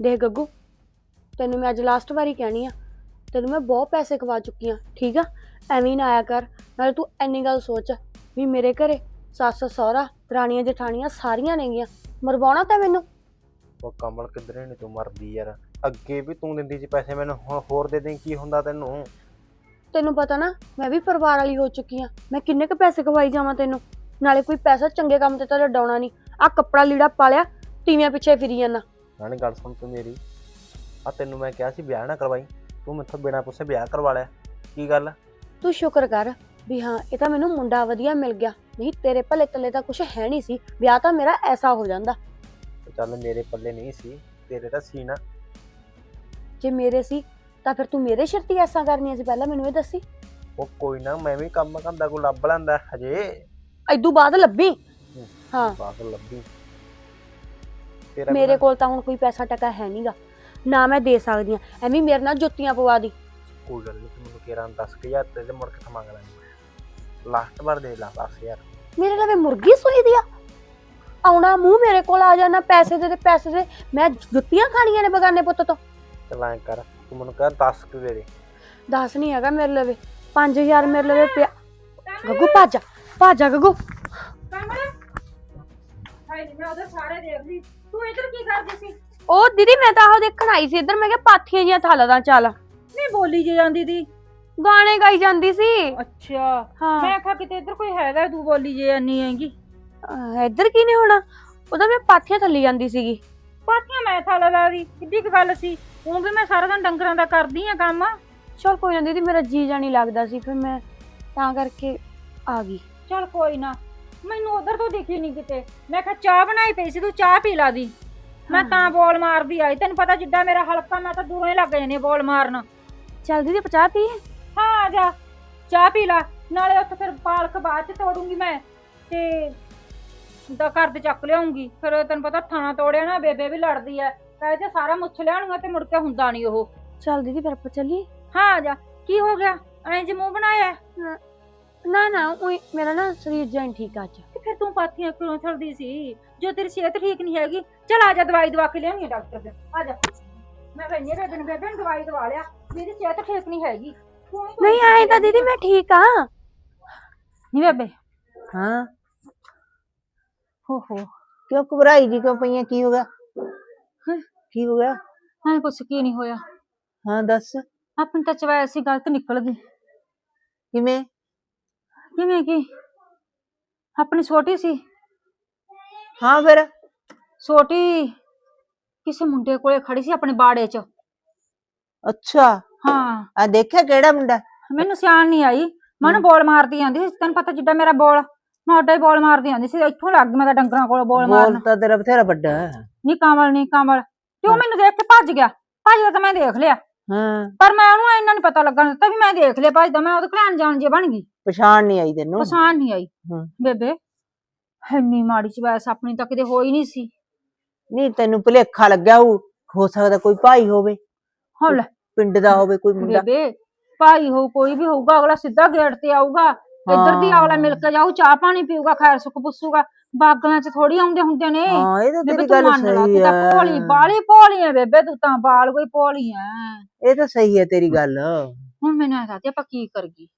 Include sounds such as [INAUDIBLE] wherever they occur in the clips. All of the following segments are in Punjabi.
ਦੇਖ ਗੱਗੂ ਤੈਨੂੰ ਮੈਂ ਅੱਜ ਲਾਸਟ ਵਾਰੀ ਕਹਿਣੀ ਆ ਤੈਨੂੰ ਮੈਂ ਬਹੁਤ ਪੈਸੇ ਖਵਾ ਚੁੱਕੀ ਆ ਠੀਕ ਆ? ਐਵੇਂ ਨਾ ਆਇਆ ਕਰ ਨਾਲੇ ਤੂੰ ਐਨੀ ਗੱਲ ਸੋਚ ਵੀ ਮੇਰੇ ਘਰੇ ਸੱਸ ਸਹੁਰਾ ਦਰਾਣੀਆਂ ਜਠਾਣੀਆਂ ਸਾਰੀਆਂ ਨੇਗੀਆਂ ਮਰਵਾਉਣਾ ਤਾਂ ਮੈਨੂੰ? ਉਹ ਕਮਲ ਕਿਧਰੇ ਨਹੀਂ ਤੂੰ ਮਰਦੀ ਯਾਰ ਅੱਗੇ ਵੀ ਤੂੰ ਦਿੰਦੀ ਸੀ ਪੈਸੇ ਮੈਨੂੰ ਹੁਣ ਹੋਰ ਦੇ ਦੇ ਕੀ ਹੁੰਦਾ ਤੈਨੂੰ? ਤੈਨੂੰ ਪਤਾ ਨਾ ਮੈਂ ਵੀ ਪਰਿਵਾਰ ਵਾਲੀ ਹੋ ਚੁੱਕੀ ਆ ਮੈਂ ਕਿੰਨੇ ਕੁ ਪੈਸੇ ਖਵਾਈ ਜਾਵਾਂ ਤੈਨੂੰ? ਨਾਲੇ ਕੋਈ ਪੈਸਾ ਚੰਗੇ ਕੰਮ ਤੇ ਤਾਂ ਡਾਉਣਾ ਨਹੀਂ ਆ ਕੱਪੜਾ ਲੀੜਾ ਪਾ ਲਿਆ ਤੀਵੀਆਂ ਪਿੱਛੇ ਫਿਰੀ ਜਾਂਦਾ। ਨਾਲੇ ਗੱਲ ਸੁਣ ਤੂੰ ਮੇਰੀ। ਆ ਤੈਨੂੰ ਮੈਂ ਕਿਹਾ ਸੀ ਵਿਆਹ ਨਾ ਕਰਵਾਈ। ਤੂੰ ਮੈਥੋਂ ਬਿਨਾਂ ਪੁੱਛੇ ਵਿਆਹ ਕਰਵਾ ਲਿਆ। ਕੀ ਗੱਲ? ਤੂੰ ਸ਼ੁਕਰ ਕਰ ਵੀ ਹਾਂ ਇਹ ਤਾਂ ਮੈਨੂੰ ਮੁੰਡਾ ਵਧੀਆ ਮਿਲ ਗਿਆ। ਨਹੀਂ ਤੇਰੇ ਭਲੇ ਤੱਲੇ ਤਾਂ ਕੁਝ ਹੈ ਨਹੀਂ ਸੀ। ਵਿਆਹ ਤਾਂ ਮੇਰਾ ਐਸਾ ਹੋ ਜਾਂਦਾ। ਚੱਲ ਮੇਰੇ ਪੱਲੇ ਨਹੀਂ ਸੀ ਤੇਰੇ ਤਾਂ ਸੀ ਨਾ। ਜੇ ਮੇਰੇ ਸੀ ਤਾਂ ਫਿਰ ਤੂੰ ਮੇਰੇ ਸ਼ਰਤੀ ਐਸਾ ਕਰਨੀਆਂ ਸੀ ਪਹਿਲਾਂ ਮੈਨੂੰ ਇਹ ਦੱਸੀ। ਉਹ ਕੋਈ ਨਾ ਮੈਂ ਵੀ ਕੰਮ ਕਰਦਾ ਕੋ ਲੱਭ ਲੈਂਦਾ ਹਜੇ। ਐਦੂ ਬਾਅਦ ਲੱਭੀ? ਹਾਂ ਬਾਤ ਲੱਭੀ। ਤੇਰਾ ਮੇਰੇ ਕੋਲ ਤਾਂ ਹੁਣ ਕੋਈ ਪੈਸਾ ਟਕਾ ਹੈ ਨਹੀਂਗਾ ਨਾ ਮੈਂ ਦੇ ਸਕਦੀ ਆ ਐਵੇਂ ਮੇਰੇ ਨਾਲ ਜੁੱਤੀਆਂ ਪਵਾ ਦੀ। ਕੋਈ ਗੱਲ ਨਹੀਂ ਤੂੰ ਮੈਨੂੰ ਕਿਰਾਂ 10000 ਤੇ ਤੇ ਮੁੜ ਕੇ ਮੰਗ ਲੈਂਦਾ ਲਾਸਟ ਵਾਰ ਦੇ ਲਾ 10000 ਮੇਰੇ ਲਵੇ ਮੁਰਗੀ ਸੋਈ ਦੀ ਆ। ਆਉਣਾ ਮੂੰਹ ਮੇਰੇ ਕੋਲ ਆ ਜਾਣਾ ਪੈਸੇ ਦੇ ਦੇ ਪੈਸੇ ਦੇ। ਮੈਂ ਜੁੱਤੀਆਂ ਖਾਣੀਆਂ ਨੇ ਬਗਾਨੇ ਪੁੱਤ ਤੋਂ। ਚੱਲ ਐਂ ਕਰ ਤੂੰ ਮੈਨੂੰ ਕਹਿ 10 ਕਿ ਦੇ ਦੇ। ਦੱਸ ਨਹੀਂ ਹੈਗਾ ਮੇਰੇ ਲਵੇ। 5000 ਮੇਰੇ ਲਵੇ ਪਿਆ। ਗੱਗੂ ਭੱਜ ਭੱਜ ਗੱਗੂ। ਮੈਂ ਉਧਰ ਸਾਰੇ ਦੇਖ ਲਈ। ਤੂੰ ਇੱਧਰ ਕੀ ਕਰਦੀ ਸੀ? ਉਹ ਦੀਦੀ ਮੈਂ ਤਾਂ ਆਹ ਦੇਖਣ ਆਈ ਸੀ ਇੱਧਰ ਮੈਂ ਕਿਹਾ ਪਾਥੀਆਂ ਜੀਆਂ ਥਾਲਦਾ ਚੱਲ। ਨਹੀਂ ਬੋਲੀ ਜੇ ਜਾਂਦੀ ਦੀ ਗਾਣੇ ਗਾਈ ਜਾਂਦੀ ਸੀ। ਅੱਛਾ। ਹਾਂ। ਮੈਂ ਆਖਿਆ ਕਿਤੇ ਇੱਧਰ ਕੋਈ ਹੈਗਾ ਤੂੰ ਬੋਲੀ ਜੇ ਜਾਨੀ ਹੈਗੀ। ਅਹ ਇੱਧਰ ਕੀ ਨੇ ਹੋਣਾ? ਉਹਦਾ ਮੈਂ ਪਾਥੀਆਂ ਥੱਲੀ ਜਾਂਦੀ ਸੀਗੀ। ਪਾਤੀਆਂ ਮੈਂ ਥਾਲਾ ਲਾ ਦੀ ਕਿੱਡੀ ਕੁ ਗੱਲ ਸੀ। ਉਹ ਵੀ ਮੈਂ ਸਾਰਾ ਦਿਨ ਡੰਗਰਾਂ ਦਾ ਕਰਦੀ ਆ ਕੰਮ। ਚਲ ਕੋਈ ਨਾ ਦੀਦੀ ਮੇਰਾ ਜੀ ਜਾਣੀ ਲੱਗਦਾ ਸੀ ਫਿਰ ਮੈਂ ਤਾਂ ਕਰਕੇ ਆ ਗਈ। ਚਲ ਕੋਈ ਨਾ ਮੈਨੂੰ ਉਧਰ ਤੋਂ ਦਿਖੀ ਨਹੀਂ ਕਿਤੇ। ਮੈਂ ਕਿਹਾ ਚਾਹ ਬਣਾਈ ਪਈ ਸੀ ਤੂੰ ਚਾਹ ਪੀ ਲਾ ਦੀ। ਮੈਂ। ਤਾਂ ਬੋਲ ਮਾਰਦੀ ਆਈ। ਤੈਨੂੰ ਪਤਾ ਜਿੱਦਾਂ ਮੇਰਾ ਹਲਕਾ ਮੈਂ ਤਾਂ ਦੂਰੋਂ ਹੀ ਲੱਗ ਜਾਂਦੀ ਹਾਂ ਬੋਲ ਮਾਰਨ। ਚੱਲ ਦੀਦੀ ਪਚਾਤੀ ਹਾਂ ਆ ਜਾ। ਚਾਹ ਪੀ ਲਾ। ਨਾਲੇ ਉੱਥੇ ਫਿਰ ਪਾਲਕ ਬਾਅਦ ਚ ਤੋੜੂੰਗੀ ਮੈਂ। ਤੇ ਦਾ ਘਰ ਤੇ ਚੱਕ ਲਿਆਉਂਗੀ। ਫਿਰ ਤੈਨੂੰ ਪਤਾ ਥਾਣਾ ਤੋੜਿਆ ਨਾ ਬੇਬੇ ਵੀ ਲੜਦੀ ਐ ਕਹੇ ਤੇ ਸਾਰਾ ਮੁੱਛ ਲਿਆਉਣਗਾ ਤੇ ਮੁੜ ਕੇ ਹੁੰਦਾ ਨਹੀਂ ਉਹ। ਚੱਲ ਦੀਦੀ ਫਿਰ ਆਪਾਂ ਚੱਲੀਏ। ਹਾਂ ਆ ਜਾ। ਕੀ ਹੋ ਗਿਆ? ਐਂ ਜੇ ਮੂੰਹ ਬਣਾਇਆ? ਨਾ ਨਾ ਉਈ ਮੇਰਾ ਨਾ ਸਰੀਰ ਜਾਨ ਠੀਕ ਆ ਅੱਜ। ਤੇ ਫਿਰ ਤੂੰ ਪਾਥੀਆਂ ਕਿਉਂ ਥਲਦੀ ਸੀ? ਜੋ ਤੇਰੀ ਸਿਹਤ ਠੀਕ ਨਹੀਂ ਹੈਗੀ ਚਲ ਆ ਜਾ ਦਵਾਈ ਦਵਾ ਕੇ ਲਿਆਉਣੀ ਆ ਡਾਕਟਰ ਦੇ। ਆ ਜਾ। ਮੈਂ ਕਹਿੰਦੀ ਬੇਬੇ ਨੂੰ ਬੇਬੇ ਨੂੰ ਦਵਾਈ ਦਵਾ ਲਿਆ ਮੇਰੀ ਸਿਹਤ ਠੀਕ ਨਹੀਂ ਹੈਗੀ। ਤੂੰ ਨਹੀਂ ਆਏ ਤਾਂ ਦੀਦੀ ਮੈਂ ਠੀਕ ਆ। ਨਹੀਂ ਬੇਬੇ। ਹਾਂ। ਹੋ ਹੋ ਕਿਉਂ ਘਬਰਾਈ ਜੀ ਕਿਉਂ ਪਈਆਂ? ਕੀ ਹੋ ਗਿਆ? ਕੀ ਹੋ ਗਿਆ? ਹਾਂ ਕੁਛ ਕੀ ਨਹੀਂ ਹੋਇਆ। ਹਾਂ ਦੱਸ। ਆਪਣੀ ਤਾਂ ਚਵਾਇਸ ਸੀ ਗਲਤ ਨਿਕਲ ਗਈ। ਕਿਵੇਂ? ਕਿਵੇਂ ਕੀ ਆਪਣੀ ਛੋਟੀ ਸੀ ਹਾਂ ਫਿਰ ਛੋਟੀ ਕਿਸੇ ਮੁੰਡੇ ਕੋਲੇ ਖੜੀ ਸੀ ਆਪਣੇ ਬਾੜੇ 'ਚ ਅੱਛਾ ਹਾਂ ਆ ਦੇਖਿਆ ਕਿਹੜਾ ਮੁੰਡਾ ਮੈਨੂੰ ਸਿਆਣ ਨਹੀਂ ਆਈ ਮੈਨੂੰ ਬੋਲ ਮਾਰਦੀ ਆਂਦੀ ਸੀ ਤੈਨੂੰ ਪਤਾ ਜਿੱਦਾਂ ਮੇਰਾ ਬੋਲ ਮੈਂ ਓਡਾ ਹੀ ਬੋਲ ਮਾਰਦੀ ਆਂਦੀ ਸੀ ਇੱਥੋਂ ਲੱਗ ਗਈ ਮੈਂ ਤਾਂ ਡੰਗਰਾਂ ਕੋਲ ਬੋਲ ਮਾਰਨ ਬੋਲ ਤਾਂ ਤੇਰਾ ਬਥੇਰਾ ਵੱਡਾ ਹੈ ਨੀ ਕਮਲ ਨੀ ਕਮਲ ਤੇ ਉਹ ਹਾਂ। ਮੈਨੂੰ ਦੇਖ ਕੇ ਭੱਜ ਗਿਆ ਭੱਜਦਾ ਤਾਂ ਮੈਂ ਦੇਖ ਲਿਆ ਹਾਂ। ਪਰ ਮੈਂ ਉਹਨੂੰ ਇੰਨਾ ਨਹੀਂ ਪਤਾ ਲੱਗਣ ਦਿੱਤਾ ਵੀ ਮੈਂ ਦੇਖ ਲਿਆ ਭੱਜਦਾ ਮੈਂ ਉਹਦੇ ਕੋਲ ਜਾਣ ਜੇ ਬਣ ਗਈ। ਪਛਾਣ ਨਹੀਂ ਆਈ ਤੈਨੂੰ। ਪਛਾਣ ਨਹੀਂ ਆਈ। ਹਾਂ। ਬੇਬੇ ਇੰਨੀ ਮਾੜੀ ਚਵੈਸ ਆਪਣੀ ਤਾਂ ਕਿਤੇ ਹੋਈ ਨਹੀਂ ਸੀ। ਨਹੀਂ ਤੈਨੂੰ ਭੁਲੇਖਾ ਲੱਗਿਆ ਹੋਊ ਹੋ ਸਕਦਾ ਕੋਈ ਭਾਈ ਹੋਵੇ। ਹੁਣ ਲੈ। ਪਿੰਡ ਦਾ ਹੋਵੇ ਕੋਈ ਮੁੰਡਾ। ਬੇਬੇ ਭਾਈ ਹੋ ਕੋਈ ਵੀ ਹੋਊਗਾ ਅਗਲਾ ਸਿੱਧਾ ਗੇਟ ਤੇ ਆਊਗਾ। ਇੱਧਰ ਦੀ ਹਾਂ। ਅਗਲਾ ਮਿਲ ਕੇ ਜਾਊ ਚਾਹ ਪਾਣੀ ਪੀਊਗਾ ਖੈਰ ਸੁੱਖ ਪੁੱਛੂਗਾ ਬਾਗਲਾਂ 'ਚ ਥੋੜੀ ਆਉਂਦੇ ਹੁੰਦੇ ਨੇ। ਹਾਂ ਇਹ ਤਾਂ ਬੇਬੇ ਤੇਰੀ ਤੂੰ ਗੱਲ ਮੰਨ ਲਾ ਸਹੀ ਤੂੰ ਤਾਂ ਹੈ ਭੋਲੀ ਬਾਲੀ ਭੋਲੀ ਹੈ ਬੇਬੇ ਤੂੰ ਤਾਂ ਬਾਲ ਕੋਈ ਭੋਲੀ ਹੈ ਇਹ ਤਾਂ ਸਹੀ ਹੈ ਤੇਰੀ ਗੱਲ। ਹੁਣ ਮੈਨੂੰ ਐਸਾ ਤੇ ਆਪਾਂ ਕੀ ਕਰਗੀ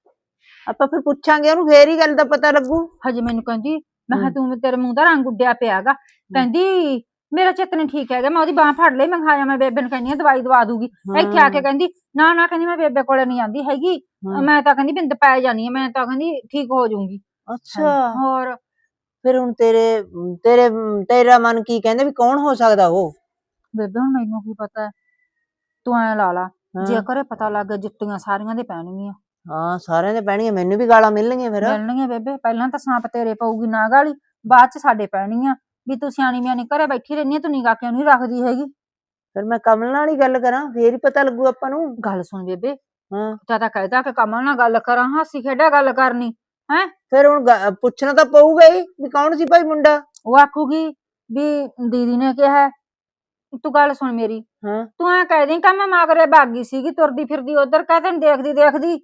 ਆਪਾਂ ਫਿਰ ਪੁੱਛਾਂਗੇ ਉਹਨੂੰ ਫੇਰ ਹੀ ਗੱਲ ਦਾ ਪਤਾ ਲੱਗੂ। ਹਜੇ ਮੈਨੂੰ ਕਹਿੰਦੀ ਮੈਂ ਕਿਹਾ ਹਮ। ਤੂੰ ਤੇਰੇ ਮੂੰਹ ਦਾ ਰੰਗ ਉੱਡਿਆ ਪਿਆਗਾ ਕਹਿੰਦੀ ਮੇਰਾ ਚਿੱਤ ਨਹੀਂ ਠੀਕ ਹੈਗਾ ਮੈਂ ਉਹਦੀ ਬਾਹ ਫੜ ਲਈ ਮੈਂ ਖਾਇਆ ਮੈਂ ਬੇਬੇ ਨੂੰ ਕਹਿੰਦੀ ਆ ਦਵਾਈ ਦਵਾ ਦੂਗੀ। ਇੱਥੇ ਆ ਕੇ ਕਹਿੰਦੀ ਨਾ ਨਾ ਕਹਿੰਦੀ ਮੈਂ ਬੇਬੇ ਕੋਲੇ ਨਹੀਂ ਜਾਂਦੀ ਹੈਗੀ। ਹਾਂ। ਮੈਂ ਤਾਂ ਕਹਿੰਦੀ ਬਿੰਦ ਪੈ ਜਾਨੀ ਆ ਮੈਂ ਤਾਂ ਕਹਿੰਦੀ ਠੀਕ ਹੋ ਜਾਊਂਗੀ। ਅੱਛਾ। ਹੋਰ ਫਿਰ ਹੁਣ ਤੇਰੇ ਤੇਰੇ ਤੇਰਾ ਮਨ ਕੀ ਕਹਿੰਦਾ ਵੀ ਕੌਣ ਹੋ ਸਕਦਾ ਉਹ? ਬੇਬੇ ਹੁਣ ਮੈਨੂੰ ਕੀ ਪਤਾ? ਤੂੰ ਐ ਲਾ ਲਾ ਹਾਂ। ਜੇ ਕਰੇ ਪਤਾ ਲੱਗ ਗਿਆ ਜੁੱਤੀਆਂ ਸਾਰੀਆਂ ਦੇ ਪੈਣਗੀਆਂ। ਹਾਂ ਸਾਰਿਆਂ ਦੇ ਪੈਣੀਆਂ ਮੈਨੂੰ ਵੀ ਗਾਲਾਂ ਮਿਲਣਗੀਆਂ ਫਿਰ। ਮਿਲਣਗੀਆਂ ਬੇਬੇ ਪਹਿਲਾਂ ਤਾਂ ਸਾਂਪ ਤੇਰੇ ਪਊਗੀ ਨਾ ਗਾਲੀ ਬਾਅਦ ਚ ਸਾਡੇ ਪੈਣਗੀਆਂ। ਵੀ ਤੂੰ ਸਿਆਣੀ ਮਿਆਣੀ ਘਰੇ ਬੈਠੀ ਰਹਿੰਦੀ ਆ ਤੂੰ ਨਿਗਾਹ ਕਿਉਂ ਨਹੀਂ ਰੱਖਦੀ ਹੈਗੀ? ਫਿਰ ਮੈਂ ਕਮਲ ਨਾਲ ਹੀ ਗੱਲ ਕਰਾਂ ਫੇਰ ਹੀ ਪਤਾ ਲੱਗੂ ਆਪਾਂ ਨੂੰ। ਗੱਲ ਸੁਣ ਬੇਬੇ ਹਾਂ। ਤਾਂ ਤਾਂ ਕਹਿਦਾ ਕਿ ਕਮਲ ਨਾਲ ਗੱਲ ਕਰਾਂ ਹਾਸੀ ਖੇਡਾ ਗੱਲ ਕਰਨੀ। ਫਿਰ ਹੁਣ ਗ- ਪੁੱਛਣਾ ਤਾਂ ਪਊਗਾ ਹੀ ਵੀ ਕੌਣ ਸੀ ਭਾਈ ਮੁੰਡਾ? ਉਹ ਆਖੂਗੀ ਵੀ ਦੀਦੀ ਨੇ ਕਿਹਾ ਹੈ। ਤੂੰ ਗੱਲ ਸੁਣ ਮੇਰੀ। ਹਾਂ। ਤੂੰ ਐ ਕਹਿ ਦੇ ਕਿ ਮੈਂ ਮਗਰੇ ਭਾਗੀ ਸੀਗੀ ਤੁਰਦੀ ਫਿਰਦੀ ਉਧਰ ਕਹਿ ਤੈਨੂੰ ਦੇਖਦੀ ਦੇਖਦੀ?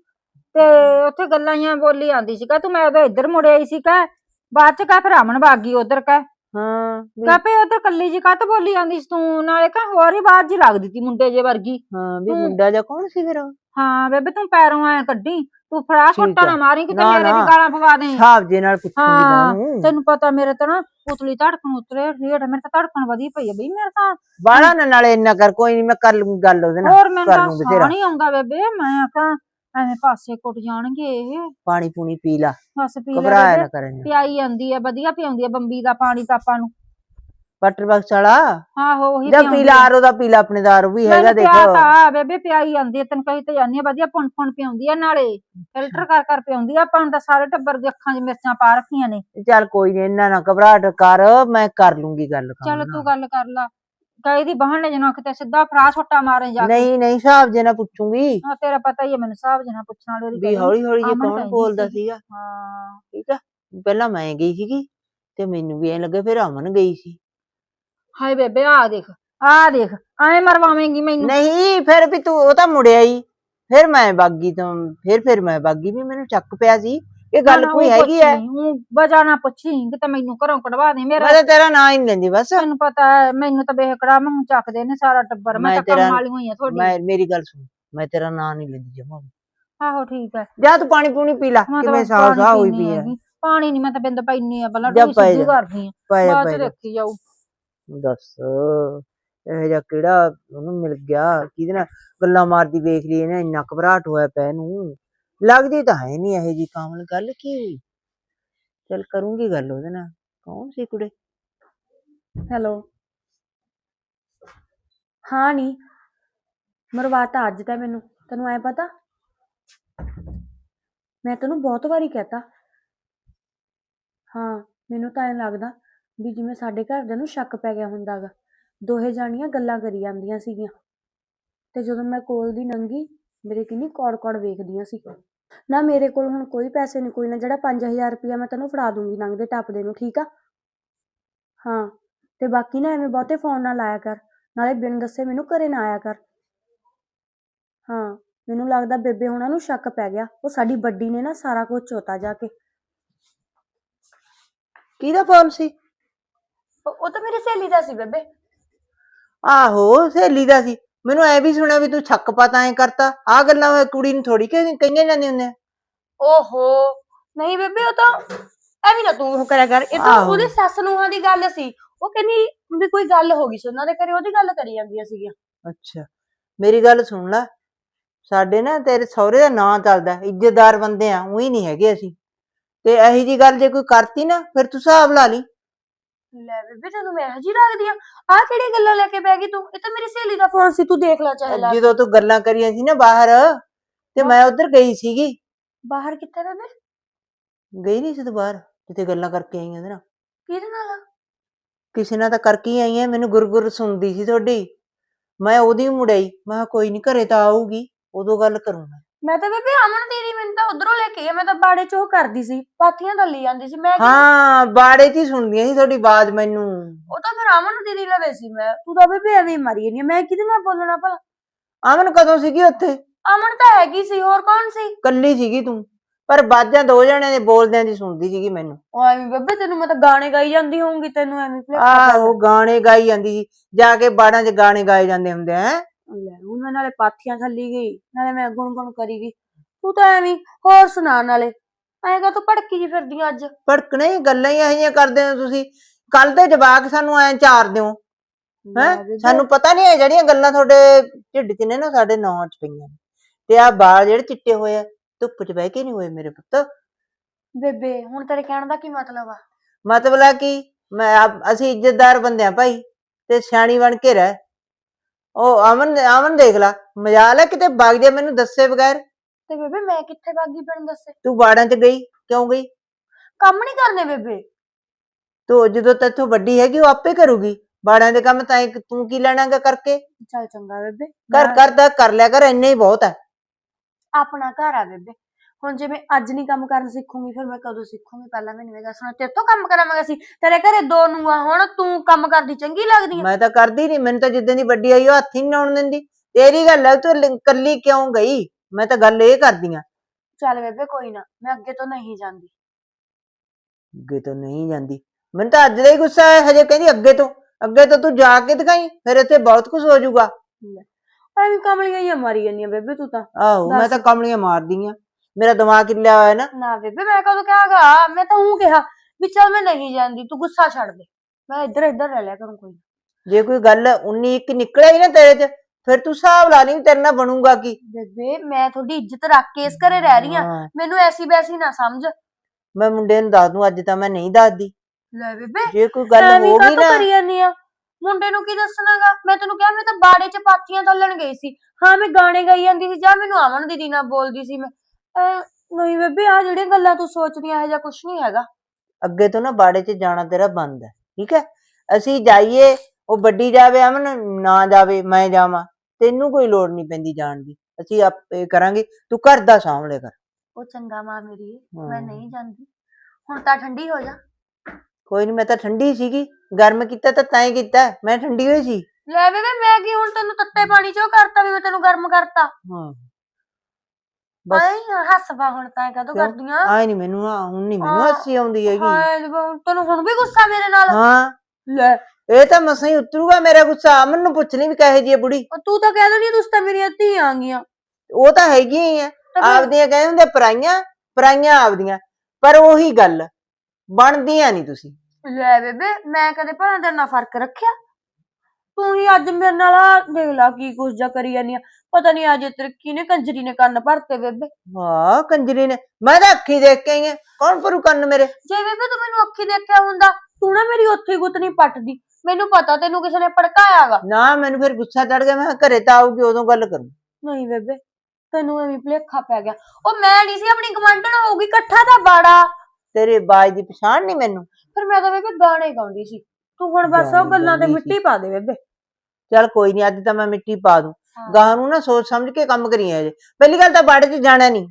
ਤੇ ਉੱਥੇ ਗੱਲਾਂ ਜਾਂ ਬੋਲੀ ਆਂਦੀ ਸੀ ਕਹ ਤੂੰ ਮੈਂ ਉਦੋਂ ਇੱਧਰ ਮੁੜ ਆਈ ਸੀ ਕਹ ਬਾਅਦ ਚ ਕਹ ਫਿਰ ਅਮਨ ਭਾਗੀ ਉਧਰ ਕਹ। ਹਾਂ ਵੀ- ਕਾਪੇ ਤਾਂ ਕੱਲੀ ਜੀ ਕੱਤ ਬੋਲੀ ਜਾਂਦੀ ਸੀ ਤੂੰ? ਨਾਲੇ ਕਾ ਹੋਰ ਹੀ ਬਾਤ ਜੀ ਲੱਗਦੀ ਤੀ ਮੁੰਡੇ ਜੇ ਵਰਗੀ। ਹਾਂ ਵੀ ਹੂੰ। ਮੁੰਡਾ ਜਾਂ ਕੌਣ ਸੀ ਫਿਰ ਉਹ? ਹਾਂ ਬੇਬੇ ਤੂੰ ਪੈਰੋਂ ਐ ਕੱਢੀ ਤੂੰ ਫੜਾ ਛੋਟਾ ਹੈ। ਨਾ ਮਾਰੀ ਕਿਤੇ ਮੇਰੇ। ਗਾਲਾਂ ਪਵਾ ਦੇ ਹਿਸਾਬ ਜੇ ਨਾਲ ਪੁੱਛੂਗੀ ਹਾਂ, ਮੈਂ। ਤੈਨੂੰ ਪਤਾ ਮੇਰੇ ਤਾਂ ਨਾ ਪੁਤਲੀ ਧੜਕਣ ਉਤਰੇ ਰੇਟ ਮੇਰੇ ਤਾਂ ਧੜਕਣ ਵਧੀ ਪਈ ਆ ਬਈ ਮੇਰੇ ਤਾਂ ਬਾਹਲਾ ਨਾ ਨਾਲੇ ਇੰਨਾ ਕਰ ਕੋਈ ਨਹੀਂ ਮੈਂ ਕਰ ਲੂੰਗੀ ਗੱਲ ਉਹਦੇ ਨਾਲ ਹੋਰ ਮੈਨੂੰ ਕਰ ਤਾਂ ਨਹੀਂ ਆਉਂਦਾ ਬੇਬੇ ਮੈਂ ਆਖਾਂ ਐਵੇਂ ਪਾਸੇ ਕੁੱਟ ਜਾਣਗੇ ਇਹ ਪਾਣੀ ਪੂਣੀ ਪੀ ਲਾ ਬਸ ਪੀ ਲੈ ਘਬਰਾਇਆ ਨਾ ਪਿਆਈ ਜਾਂਦੀ ਆ ਵਧੀਆ ਪਿਆਉਂਦੀ ਆ ਬੰਬੀ ਦਾ ਪਾਣੀ ਤਾਂ ਆਪਾਂ ਨੂੰ ਵਾਟਰ ਬਾਕਸ ਵਾਲਾ? ਆਹੋ ਉਹੀ ਜਾਂ ਪਿਆਉਂਦੀ ਪੀ ਲਾ ਆ। ਆਰੋ ਦਾ ਪੀ ਲਾ ਆਪਣੇ ਦਾਰੂ ਵੀ ਹੈਗਾ ਦੇਖ। ਤਾਂ ਬੇਬੇ ਪਿਆਈ ਜਾਂਦੀ ਆ ਤੈਨੂੰ ਕਹੀ ਤੇ ਆ ਵਧੀਆ ਪੁੰਨ ਪੁੰਨ ਪਿਆਉਂਦੀ ਆ ਨਾਲੇ। ਫਿਲਟਰ ਕਰ ਕਰ ਪਿਆਉਂਦੀ ਆ ਆਪਾਂ ਨੂੰ ਤਾਂ ਸਾਰੇ ਟੱਬਰ ਦੇ ਅੱਖਾਂ 'ਚ ਮਿਰਚਾਂ ਪਾ ਰੱਖੀਆਂ ਨੇ। ਚੱਲ ਕੋਈ ਨਹੀਂ ਇੰਨਾ ਨਾ ਘਬਰਾਹਟ ਕਰ ਮੈਂ ਕਰ ਲੂੰਗੀ ਗੱਲ ਚੱਲ। ਤੂੰ ਗੱਲ ਕਰ ਲਾ। ਕਹੀ ਦੀ ਬਹਾਨੇ ਜਨਾ ਕਿਤੇ ਸਿੱਧਾ ਫਰਾ ਛੋਟਾ ਮਾਰੇ ਜਾ ਨਹੀਂ ਨਹੀਂ ਹਿਸਾਬ ਜੇ ਨਾ ਪੁੱਛੂੰਗੀ। ਹਾਂ ਤੇਰਾ ਪਤਾ ਹੀ ਹੈ ਮੈਨੂੰ ਹਿਸਾਬ ਜਨਾ ਪੁੱਛਣ ਵਾਲੀ ਉਹਦੀ ਵੀ ਹੌਲੀ ਹੌਲੀ ਜੇ ਕੌਣ ਬੋਲਦਾ। ਸੀਗਾ। ਹਾਂ। ਠੀਕ ਆ? ਪਹਿਲਾਂ ਮੈਂ ਗਈ ਸੀਗੀ ਤੇ ਮੈਨੂੰ ਵੀ ਐ ਲੱਗੇ ਫਿਰ ਅਮਨ ਗਈ ਸੀ। ਹਾਏ ਬੇਬੇ ਆ ਦੇਖ ਆ ਦੇਖ ਐ ਮਰਵਾਵੇਂਗੀ ਮੈਨੂੰ। ਨਹੀਂ ਫਿਰ ਵੀ ਤੂੰ ਉਹ ਤਾਂ ਮੁੜਿਆ ਹੀ। ਫਿਰ ਮੈਂ ਬਾਗੀ ਤੋਂ ਫਿਰ ਫਿਰ ਮੈਂ ਬਾਗੀ ਵੀ ਮੈਨੂੰ ਚੱਕ ਪਿਆ ਸੀ। ਇਹ ਗੱਲ ਕੋਈ ਹੈਗੀ ਐ? ਵਜਾ ਨਾ ਪੁੱਛੀ ਕਿ ਮੈਨੂੰ ਘਰੋਂ ਕਢਵਾ ਦੇ ਮੇਰਾ ਮੈਂ ਤਾਂ ਤੇਰਾ ਨਾਂ ਹੀ ਨਹੀਂ ਲੈਂਦੀ ਬਸ। ਤੈਨੂੰ ਪਤਾ ਹੈ ਮੈਨੂੰ ਤਾਂ ਬੇਹਕੜਾ ਮੂੰਹ ਚੱਕਦੇ ਨੇ ਸਾਰਾ ਟੱਬਰ ਮੈਂ ਤਾਂ ਕੰਮ ਵਾਲੀ ਹੋਈ ਆ ਤੁਹਾਡੀ। ਮੈਂ ਮੇਰੀ ਗੱਲ ਸੁਣ ਮੈਂ ਤੇਰਾ ਨਾਂ ਨਹੀਂ ਲੈਂਦੀ ਜਮਾ ਆਹੋ ਠੀਕ ਹੈ ਜਾ ਤੂੰ ਪਾਣੀ ਪੂਣੀ ਪੀ ਲੈ ਮੈਂ ਤਾਂ ਕਿਵੇਂ ਸਾਹ ਸਾਹ ਹੋਈ ਪਈ ਐ। ਹੈਗੀ। ਪਾਣੀ ਨਹੀਂ ਮੈਂ ਤਾਂ ਬਿੰਦ ਪੈਣੀ ਆ ਸਿੱਧੀ ਜਾ। ਕਰਦੀ ਆ। ਬਾਅਦ ਦੇਖੀ ਜਾਊ। ਦੱਸ, ਇਹ ਜਿਹਾ ਕਿਹੜਾ ਉਹਨੂੰ ਮਿਲ ਗਿਆ? ਕਿਹਦੇ ਨਾਲ ਗੱਲਾਂ ਮਾਰਦੀ ਵੇਖ ਲਈ ਇਹਨੇ, ਇੰਨਾ ਘਬਰਾਹਟ ਹੋਇਆ ਪਿਆ ਇਹਨੂੰ। ਲੱਗਦੀ ਤਾਂ ਹੈ ਨਹੀਂ ਇਹ ਜੀ ਕਾਮਲ ਗੱਲ, ਕੀ ਹੋਈ? ਚੱਲ ਕਰੂੰਗੀ ਗੱਲ ਉਹਦੇ ਨਾਲ। ਕੌਣ ਸੀ ਕੁੜੇ? ਹੈਲੋ ਹਾਂ ਨਹੀਂ ਮਰਵਾਤਾ ਅੱਜ ਤਾਂ ਮੈਨੂੰ। ਤੈਨੂੰ ਐ ਪਤਾ? ਮੈਂ ਤੈਨੂੰ ਬਹੁਤ ਵਾਰੀ ਕਹਤਾ। ਹਾਂ, ਮੈਨੂੰ ਤਾਂ ਐ ਲੱਗਦਾ ਵੀ ਜਿਵੇਂ ਸਾਡੇ ਘਰਦਿਆਂ ਨੂੰ ਸ਼ੱਕ ਪੈ ਗਿਆ ਹੁੰਦਾ ਗਾ। ਦੋਹੇ ਜਾਣੀਆਂ ਗੱਲਾਂ ਕਰੀ ਜਾਂਦੀਆਂ ਸੀਗੀਆਂ। ਤੇ ਜਦੋਂ ਮੈਂ ਕੋਲ ਦੀ ਨੰਗੀ, ਮੇਰੇ ਕਿੰਨੀ ਕੌੜ ਕੌੜ ਵੇਖਦੀਆਂ ਸੀ। ਨਾ ਮੇਰੇ ਕੋਲ ਹੁਣ ਕੋਈ ਪੈਸੇ ਨਹੀਂ, ਕੋਈ ਨਾ ਜਿਹੜਾ 5000 ਰੁਪਇਆ ਮੈਂ ਤੈਨੂੰ ਫੜਾ ਦੂੰਗੀ ਲੰਘਦੇ ਟੱਪਦੇ ਨੂੰ, ਠੀਕ ਆ? ਹਾਂ, ਤੇ ਬਾਕੀ ਨਾ ਐਵੇਂ ਬਹੁਤੇ ਫੋਨ ਨਾ ਲਾਇਆ ਕਰ। ਨਾਲੇ ਬਿਨ ਦੱਸੇ ਮੈਨੂੰ ਘਰੇ ਨਾ ਆਇਆ ਕਰ। ਹਾਂ, ਮੈਨੂੰ ਲੱਗਦਾ ਬੇਬੇ ਹੁਣਾਂ ਨੂੰ ਸ਼ੱਕ ਪੈ ਗਿਆ। ਉਹ ਸਾਡੀ ਵੱਡੀ ਨੇ ਨਾ ਸਾਰਾ ਕੁਝ ਚੋਤਾ ਜਾ ਕੇ। ਕਿਹਦਾ ਫੋਨ ਸੀ? ਉਹ ਤਾਂ ਮੇਰੀ ਸਹੇਲੀ ਦਾ ਸੀ ਬੇਬੇ। ਆਹੋ ਸਹੇਲੀ ਦਾ ਸੀ। ਮੈਨੂੰ ਐ ਵੀ ਸੁਣਿਆ ਵੀ ਤੂੰ ਛੱਕ ਪਤਾ ਐ ਕਰਤਾ। ਆ ਗੱਲਾਂ ਉਹ ਕੁੜੀ ਨੂੰ ਥੋੜੀ ਕਹੀਆਂ ਜਾਂਦੀਆਂ ਹੁੰਦੀਆਂ। ਓਹੋ ਨਹੀਂ ਬੇਬੇ ਉਹ ਤਾਂ ਐਵੇਂ ਨਾ ਤੂੰ ਉਹ ਕਰਿਆ ਕਰ। ਇਹ ਤਾਂ ਆਹੋ। ਉਹਦੇ ਸੱਸ ਨੂੰਹਾਂ ਦੀ ਗੱਲ ਸੀ। ਉਹ ਕਹਿੰਦੀ ਵੀ ਕੋਈ ਗੱਲ ਹੋ ਗਈ ਸੀ ਉਹਨਾਂ ਦੇ ਘਰੇ ਉਹਦੀ ਗੱਲ ਕਰੀ ਜਾਂਦੀਆਂ ਸੀਗੀਆਂ। ਅੱਛਾ ਮੇਰੀ ਗੱਲ ਸੁਣ ਲੈ। ਸਾਡੇ ਨਾ ਤੇਰੇ ਸਹੁਰੇ ਦਾ ਨਾਂ ਚੱਲਦਾ ਇੱਜ਼ਤਦਾਰ ਬੰਦੇ ਆ ਉਹੀ ਨਹੀਂ ਹੈਗੇ ਅਸੀਂ। ਤੇ ਇਹੀ ਜੀ ਗੱਲ ਜੇ ਕੋਈ ਕਰਤੀ ਨਾ ਫਿਰ ਤੂੰ ਹਿਸਾਬ ਲਾ ਲਈ। ਲੈ ਬੇਬੇ ਤੈਨੂੰ ਮੈਂ ਹਜੀ ਲੱਗਦੀ ਆ। ਆਹ ਕਿਹੜੀ ਗੱਲਾਂ ਲੈ ਕੇ ਬਹਿ ਗਈ ਤੂੰ? ਇਹ ਤਾਂ ਮੇਰੀ ਸਹੇਲੀ ਦਾ ਫੋਨ ਸੀ ਤੂੰ ਦੇਖ ਲੈ ਚਾਹੇ ਲਾ। ਜਦੋਂ ਤੂੰ ਗੱਲਾਂ ਕਰੀਆਂ ਸੀ ਨਾ ਬਾਹਰ ਤੇ ਮੈਂ ਉਧਰ ਗਈ ਸੀਗੀ। ਬਾਹਰ ਕਿੱਥੇ ਬੇਬੇ? ਗਈ ਨਹੀਂ ਸੀ ਤੂੰ ਬਾਹਰ ਜਿੱਥੇ ਗੱਲਾਂ ਕਰਕੇ ਆਈਆਂ ਉਹਦੇ ਨਾਲ। ਕਿਹਦੇ ਨਾਲ ਕਿਸੇ ਨਾਲ ਤਾਂ ਕਰਕੇ ਹੀ ਆਈਆਂ ਮੈਨੂੰ ਗੁਰਗੁਰ ਸੁਣਦੀ ਸੀ ਤੁਹਾਡੀ। ਮੈਂ ਉਹਦੀ ਮੁੜਾਈ ਮੈਂ ਕਿਹਾ ਕੋਈ ਨਹੀਂ ਘਰੇ ਤਾਂ ਆਊਗੀ ਉਦੋਂ ਗੱਲ ਕਰੂੰਗਾ ਮੈਂ। ਤਾਂ ਬੇਬੇ ਅਮਨ ਦੀਦੀ ਮੈਨੂੰ ਤਾਂ ਉਧਰੋਂ ਲੈ ਕੇ ਆਈ ਆ, ਮੈਂ ਤਾਂ ਬਾੜੇ ਚੋਂ ਕਰਦੀ ਸੀ ਪਾਥੀਆਂ ਦੱਲੀ ਜਾਂਦੀ ਸੀ ਮੈਂ ਕਿਹਾ- ਹਾਂ ਬਾੜੇ 'ਚ ਹੀ ਸੁਣਦੀਆਂ ਸੀ ਤੁਹਾਡੀ ਆਵਾਜ਼ ਮੈਨੂੰ। ਉਹ ਤਾਂ ਫਿਰ ਅਮਨ ਦੀਦੀ ਲਵੇ ਸੀ ਮੈਂ ਤੂੰ ਤਾਂ ਬੇਬੇ ਐਵੇਂ ਹੀ ਮਾਰੀ ਆ, ਮੈਂ ਕਿਹਦੇ ਨਾਲ ਬੋਲਣਾ ਭਲਾ? ਅਮਨ ਕਦੋਂ ਸੀਗੀ ਉੱਥੇ? ਅਮਨ ਤਾਂ ਹੈਗੀ ਸੀ ਹੋਰ ਕੌਣ ਸੀ? ਕੱਲੀ ਸੀਗੀ ਤੂੰ। ਪਰ ਬਾਜਾਂ ਦੋ ਜਣਿਆਂ ਦੇ ਬੋਲਦਿਆਂ ਦੀ ਸੁਣਦੀ ਸੀਗੀ ਮੈਨੂੰ। ਉਹ ਐਵੇਂ ਬੇਬੇ ਤੈਨੂੰ ਮੈਂ ਤਾਂ ਗਾਣੇ ਗਾਈ ਜਾਂਦੀ ਹੋਊਂਗੀ ਤੈਨੂੰ ਐਵੇਂ ਭੁਲੇਖਾ ਆਹੋ ਗਾਣੇ ਗਾਈ ਜਾਂਦੀ ਸੀ। ਜਾ ਕੇ ਬਾੜਾਂ 'ਚ ਗਾਣੇ ਗਾਏ ਜਾਂਦੇ ਹੁੰਦੇ ਆ ਲੈ ਹੁਣ ਮੈਂ ਨਾਲੇ ਪਾਥੀਆਂ ਥੱਲੀ ਗਈ ਨਾਲੇ ਮੈਂ ਗੁਣ ਗੁਣ ਕਰੀ ਗਈ। ਤੂੰ ਤਾਂ ਐਵੇਂ ਹੀ, ਹੋਰ ਸੁਣਾ ਨਾਲੇ ਐਂ ਕਾ ਤੂੰ ਭੜਕੀ ਜੀ ਫਿਰਦੀ ਅੱਜ? ਭੜਕਣੇ ਗੱਲਾਂ ਹੀ ਜਿਹੀਆਂ ਕਰਦੇ ਹੋ ਤੁਸੀਂ। ਕੱਲ ਦੇ ਜਵਾਕ ਸਾਨੂੰ ਐਂ ਚਾਰ ਦਿਓ ਹੈ? ਸਾਨੂੰ ਪਤਾ ਨਹੀਂ ਹੈ ਜਿਹੜੀਆਂ ਗੱਲਾਂ ਤੁਹਾਡੇ ਢਿੱਡ 'ਚ ਨੇ ਨਾ ਸਾਡੇ ਨਾਂ 'ਚ ਪਈਆਂ ਨੇ। ਤੇ ਆ ਵਾਲ ਜਿਹੜੇ ਚਿੱਟੇ ਹੋਏ ਆ ਧੁੱਪ 'ਚ ਬਹਿ ਕੇ ਨਹੀਂ ਹੋਏ ਮੇਰੇ ਪੁੱਤ। ਬੇਬੇ ਹੁਣ ਤੇਰੇ ਕਹਿਣ ਦਾ ਕੀ ਮਤਲਬ ਆ? ਮਤਲਬ ਆ ਕਿ? ਮੈਂ ਆਪ- ਅਸੀਂ ਇੱਜ਼ਤਦਾਰ ਬੰਦੇ ਆ ਭਾਈ ਤੇ ਸਿਆਣੀ ਬਣ ਕੇ ਰਹਿ। ਉਹ ਅਮਨ ਅਮਨ ਦੇਖ ਲਾ ਮਜਾਲ ਹੈ ਕਿਤੇ ਵਗ ਜਾ ਮੈਨੂੰ ਦੱਸੇ ਬਗੈਰ? ਤੇ ਬੇਬੇ ਮੈਂ ਕਿੱਥੇ ਬਾਗੀ ਪਿੰਡ ਦੱਸੇ? ਤੂੰ ਬਾੜਾਂ 'ਚ ਗਈ? ਕਿਉਂ ਗਈ? ਕੰਮ ਨਹੀਂ ਕਰਨੇ ਬੇਬੇ। ਤੂੰ ਜਦੋਂ ਤੇਥੋਂ ਵੱਡੀ ਹੈਗੀ ਉਹ ਆਪੇ ਕਰੂਗੀ। ਬਾੜਾਂ ਦੇ ਕੰਮ ਤਾਂ ਇੱਕ ਤੂੰ ਕੀ ਲੈਣਾਗਾ ਕਰਕੇ? ਚੱਲ ਚੰਗਾ ਬੇਬੇ ਕਰ ਮੈਂ- ਕਰ ਦਾ ਕਰ ਲਿਆ ਕਰ ਇੰਨਾ ਹੀ ਬਹੁਤ ਹੈ। ਆਪਣਾ ਘਰ ਆ ਬੇਬੇ। ਹੁਣ ਜੇ ਮੈਂ ਅੱਜ ਨਹੀਂ ਕੰਮ ਕਰਨ ਸਿੱਖੂਗੀ ਫਿਰ ਮੈਂ ਕਦੋਂ ਸਿੱਖੂਗੀ? ਪਹਿਲਾਂ ਮੈਨੂੰ ਇਹ ਦੱਸਣਾ ਤੇਥੋਂ ਕੰਮ ਕਰਾਵਾਂਗਾ ਸੀ ਤੇਰੇ ਘਰੇ ਦੋ ਨੂੰਆਂ ਹੁਣ ਤੂੰ ਕੰਮ ਕਰਦੀ ਚੰਗੀ ਲੱਗਦੀ ਮੈਂ ਤਾਂ ਕਰਦੀ ਨਹੀਂ ਮੈਨੂੰ ਤਾਂ ਜਿੱਦਾਂ ਦੀ ਵੱਡੀ ਆਈ ਉਹ ਹੱਥ ਹੀ ਨੀ ਲਾਉਣ ਦਿੰਦੀ। ਤੇਰੀ ਗੱਲ ਹੈ ਤੂੰ ਲ- ਇਕੱਲੀ ਕਿਉਂ ਗਈ? ਮੈਂ ਤਾਂ ਗੱਲ ਇਹ ਕਰਦੀ ਆ। ਚੱਲ ਬੇਬੇ ਕੋਈ ਨਾ ਮੈਂ ਅੱਗੇ ਤੋਂ ਨਹੀਂ ਜਾਂਦੀ। ਅੱਗੇ ਤੋਂ ਨਹੀਂ ਜਾਂਦੀ। ਮੈਨੂੰ ਤਾਂ ਅੱਜ ਦਾ ਹੀ ਗੁੱਸਾ ਆਇਆ ਹਜੇ ਕਹਿੰਦੀ ਅੱਗੇ ਤੋਂ। ਅੱਗੇ ਤੋਂ ਤੂੰ ਜਾ ਕੇ ਦਿਖਾਈ ਫਿਰ ਇੱਥੇ ਬਹੁਤ ਕੁਝ ਹੋ ਜਾਊਗਾ। ਐਵੇਂ ਕਮਲੀਆਂ ਹੀ ਮਾਰੀ ਜਾਂਦੀਆਂ ਬੇਬੇ ਤੂੰ ਤਾਂ। ਆਹੋ ਮੈਂ ਦੱਸ। ਤਾਂ ਕਮਲੀਆਂ ਮਾਰਦੀ ਆ। ਮੇਰਾ ਦਿਮਾਗ ਹਿੱਲਿਆ ਹੋਇਆ ਨਾ। ਨਾ ਬੇਬੇ ਮੈਂ ਕਦੋਂ ਕਿਹਾਗਾ? ਮੈਂ ਤਾਂ ਉਹ ਕਿਹਾ ਵੀ ਚੱਲ ਮੈਂ ਨਹੀਂ ਜਾਂਦੀ ਤੂੰ ਗੁੱਸਾ ਛੱਡ ਦੇ। ਮੈਂ ਇੱਧਰ ਇੱਧਰ ਰਹਿ ਲਿਆ ਕਰੂੰ ਕੋਈ। ਜੇ ਕੋਈ ਗੱਲ 19 ਇੱਕ ਨਿਕਲਿਆ ਹੀ ਨਾ ਤੇਰੇ 'ਚ ਫਿਰ ਤੂੰ ਹਿਸਾਬ ਲਾ ਲਈ ਤੇਰੇ ਨਾਲ ਬਣੂਗਾ ਕੀ। ਬੇਬੇ ਮੈਂ ਤੁਹਾਡੀ ਇੱਜ਼ਤ ਰੱਖ ਕੇ ਇਸ ਘਰੇ ਰਹਿ ਰਹੀ ਆ ਹਾਂ, ਮੈਨੂੰ ਐਸੀ ਵੈਸੀ ਨਾ ਸਮਝ। ਮੈਂ ਮੁੰਡੇ ਨੂੰ ਦੱਸ ਦੂੰ ਅੱਜ ਤਾਂ ਮੈਂ ਨਹੀਂ ਦੱਸਦੀ। ਲੈ ਬੇਬੇ ਜੇ ਕੋਈ ਗੱਲ ਐਵੇਂ ਹੋ ਗਈ ਕਾਹਤੋਂ ਨਾ ਕਰੀ ਜਾਂਦੀ ਆ ਮੁੰਡੇ ਨੂੰ ਕੀ ਦੱਸਣਾਗਾ? ਮੈਂ ਤੈਨੂੰ ਕਿਹਾ ਮੈਂ ਤਾਂ ਬਾੜੇ 'ਚ ਪਾਥੀਆਂ ਥੱਲਣ ਗਈ ਸੀ। ਹਾਂ ਮੈਂ ਗਾਣੇ ਗਾਈ ਜਾਂਦੀ ਸੀ ਜਾਂ ਮੈਨੂੰ ਆਵਣ ਦੀਦੀ ਨਾਲ ਬੋਲਦੀ ਸੀ ਮੈਂ। ਅਹ, ਨਹੀਂ ਬੇਬੇ ਆ ਜਿਹੜੀਆਂ ਗੱਲਾਂ ਤੂੰ ਸੋਚਦੀਆਂ ਇਹ ਜਾਂ ਕੁਝ ਨਹੀਂ ਹੈਗਾ। ਅੱਗੇ ਤੋਂ ਨਾ ਬਾੜੇ 'ਚ ਜਾਣਾ ਤੇਰਾ ਬੰਦ ਹੈ ਠੀਕ ਹੈ? ਅਸੀਂ ਜਾਈਏ ਉਹ ਵੱਡੀ ਜਾਵੇ ਅਮਨ ਨਾ ਜਾਵੇ ਮੈਂ ਜਾਵਾਂ ਤੈਨੂੰ ਕੋਈ ਲੋੜ ਨਹੀਂ ਪੈਂਦੀ ਜਾਣ ਦੀ। ਅਸੀਂ ਆਪੇ ਕਰਾਂਗੇ ਤੂੰ ਘਰ ਦਾ ਸਾਂਭ ਲਿਆ ਕਰ। ਉਹ ਚੰਗਾ ਮਾਂ ਮੇਰੀ ਮੈਂ। ਨਹੀਂ ਜਾਂਦੀ। ਹੁਣ ਤਾਂ ਠੰਡੀ ਹੋ ਜਾ। ਕੋਈ ਨਹੀਂ ਮੈਂ ਤਾਂ ਠੰਡੀ ਸੀਗੀ ਗਰਮ ਕੀਤਾ ਤਾਂ ਤਾਂ ਹੀ ਕੀਤਾ ਮੈਂ ਠੰਡੀ ਹੋਈ ਸੀ। ਲੈ ਬੇਬੇ ਮੈਂ ਕੀ ਹੁਣ ਤੈਨੂੰ ਤੱਤੇ ਪਾਣੀ 'ਚੋਂ ਕਰਤਾ ਵੀ ਮੈਂ ਤੈਨੂੰ ਗਰਮ ਕਰਤਾ? ਹਾਂ। ਬਸ। ਆਈ ਹੱਸਵਾ ਹੁਣ ਤਾਂ ਕਦੋਂ? ਕਰਦੀਆਂ? ਆਏ ਨਹੀਂ ਮੈਨੂੰ ਆ ਹੁਣ ਨਹੀਂ ਮੈਨੂੰ। ਹੱਸੀ ਆਉਂਦੀ ਹੈਗੀ। ਹਾਏ ਤੈਨੂੰ ਹੁਣ ਵੀ ਗੁੱਸਾ ਮੇਰੇ ਨਾਲ? ਹਾਂ। ਲੈ। ਇਹ ਤਾਂ ਮਸਾਂ ਹੀ ਉਤਰੂਗਾ ਮੇਰਾ ਗੁੱਸਾ। ਅਮਨ ਨੂੰ ਪੁੱਛ ਲਈ ਵੀ ਕਹੇ ਜੀ ਬੁੜੀ। ਉਹ ਤੂੰ ਤਾਂ ਕਹਿ ਦਿੰਦੀ ਤੁਸੀਂ ਤਾਂ ਮੇਰੀਆਂ ਧੀਆਂ ਆ ਗਈਆਂ ਉਹ ਤਾਂ ਹੈਗੀ ਹੀ ਆ। ਆਪਦੀਆਂ ਕਹਿੰਦੇ ਹੁੰਦੇ ਪਰਾਈਆਂ ਪਰਾਈਆਂ ਆਪਦੀਆਂ। ਪਰ ਉਹੀ ਗੱਲ। ਬਣਦੀਆਂ ਨਹੀਂ ਤੁਸੀਂ। ਲੈ ਬੇਬੇ ਮੈਂ ਕਦੇ ਭਲਾ ਤੇਰੇ ਨਾਲ ਫ਼ਰਕ ਰੱਖਿਆ? ਤੂੰ ਹੀ ਅੱਜ ਮੇਰੇ ਨਾਲ ਦੇਖ ਲਾ ਕੀ ਕੁਛ ਜਾ ਕਰੀ ਜਾਂਦੀ ਆ। ਪਤਾ ਨਹੀਂ ਅੱਜ ਤੇਰੇ ਕਿਨੇ ਕੰਜਰੀ ਨੇ ਕੰਨ ਭਰਤੇ ਬੇਬੇ। ਵਾਹ ਕੰਜਰੀ ਨੇ। ਮੈਂ ਤਾਂ ਅੱਖੀ ਦੇਖ ਕੇ ਆਈ ਆ। ਕੌਣ ਪਰੂ ਕੰਨ ਮੇਰੇ? ਜੇ ਬੇਬੇ ਤੂੰ ਮੈਨੂੰ ਅੱਖੀ ਦੇਖਿਆ ਹੁੰਦਾ ਤੂੰ ਨਾ ਮੇਰੀ ਉੱਥੇ ਹੀ ਗੁੱਤਨੀ ਪੱਟਦੀ। ਮੈਨੂੰ ਪਤਾ ਤੈਨੂੰ ਕਿਸੇ ਨੇ ਭੜਕਾਇਆਗਾ। ਨਾ ਮੈਨੂੰ ਫਿਰ ਗੁੱਸਾ ਚੜ ਗਿਆ। ਮੈਂ ਕਿਹਾ ਘਰੇ ਤਾਂ ਆਊਗੀ ਉਦੋਂ ਗੱਲ ਕਰੂੰ। ਨਹੀਂ ਬੇਬੇ ਤੈਨੂੰ ਐਵੇਂ ਭੁਲੇਖਾ ਪੈ ਗਿਆ। ਉਹ ਮੈਂ ਨਹੀਂ ਸੀ ਆਪਣੀ ਗਵਾਂਢਣ ਹੋਊਗੀ ਇਕੱਠਾ ਦਾ ਬਾੜਾ। ਤੇਰੇ ਬਾਜ ਦੀ ਪਛਾਣ ਨਹੀਂ ਮੈਨੂੰ। ਫਿਰ ਮੈਂ ਤਾਂ ਬੇਬੇ ਗਾਣੇ ਗਾਉਂਦੀ ਸੀ। ਤੂੰ ਹੁਣ ਬਸ ਉਹ ਗੱਲਾਂ ਤੇ ਮਿੱਟੀ ਪਾ ਦੇ ਬੇਬੇ। ਚੱਲ ਕੋਈ ਨਹੀਂ ਅੱਜ ਤਾਂ ਮੈਂ ਮਿੱਟੀ ਪਾ ਦੂੰ। ਗਾਹ ਨੂੰ ਨਾ ਸੋਚ ਸਮਝ ਕੇ ਕੰਮ ਕਰੀ ਜੇ। ਪਹਿਲੀ ਗੱਲ ਤਾਂ ਬਾੜੇ 'ਚ ਜਾਣਾ ਨਹੀਂ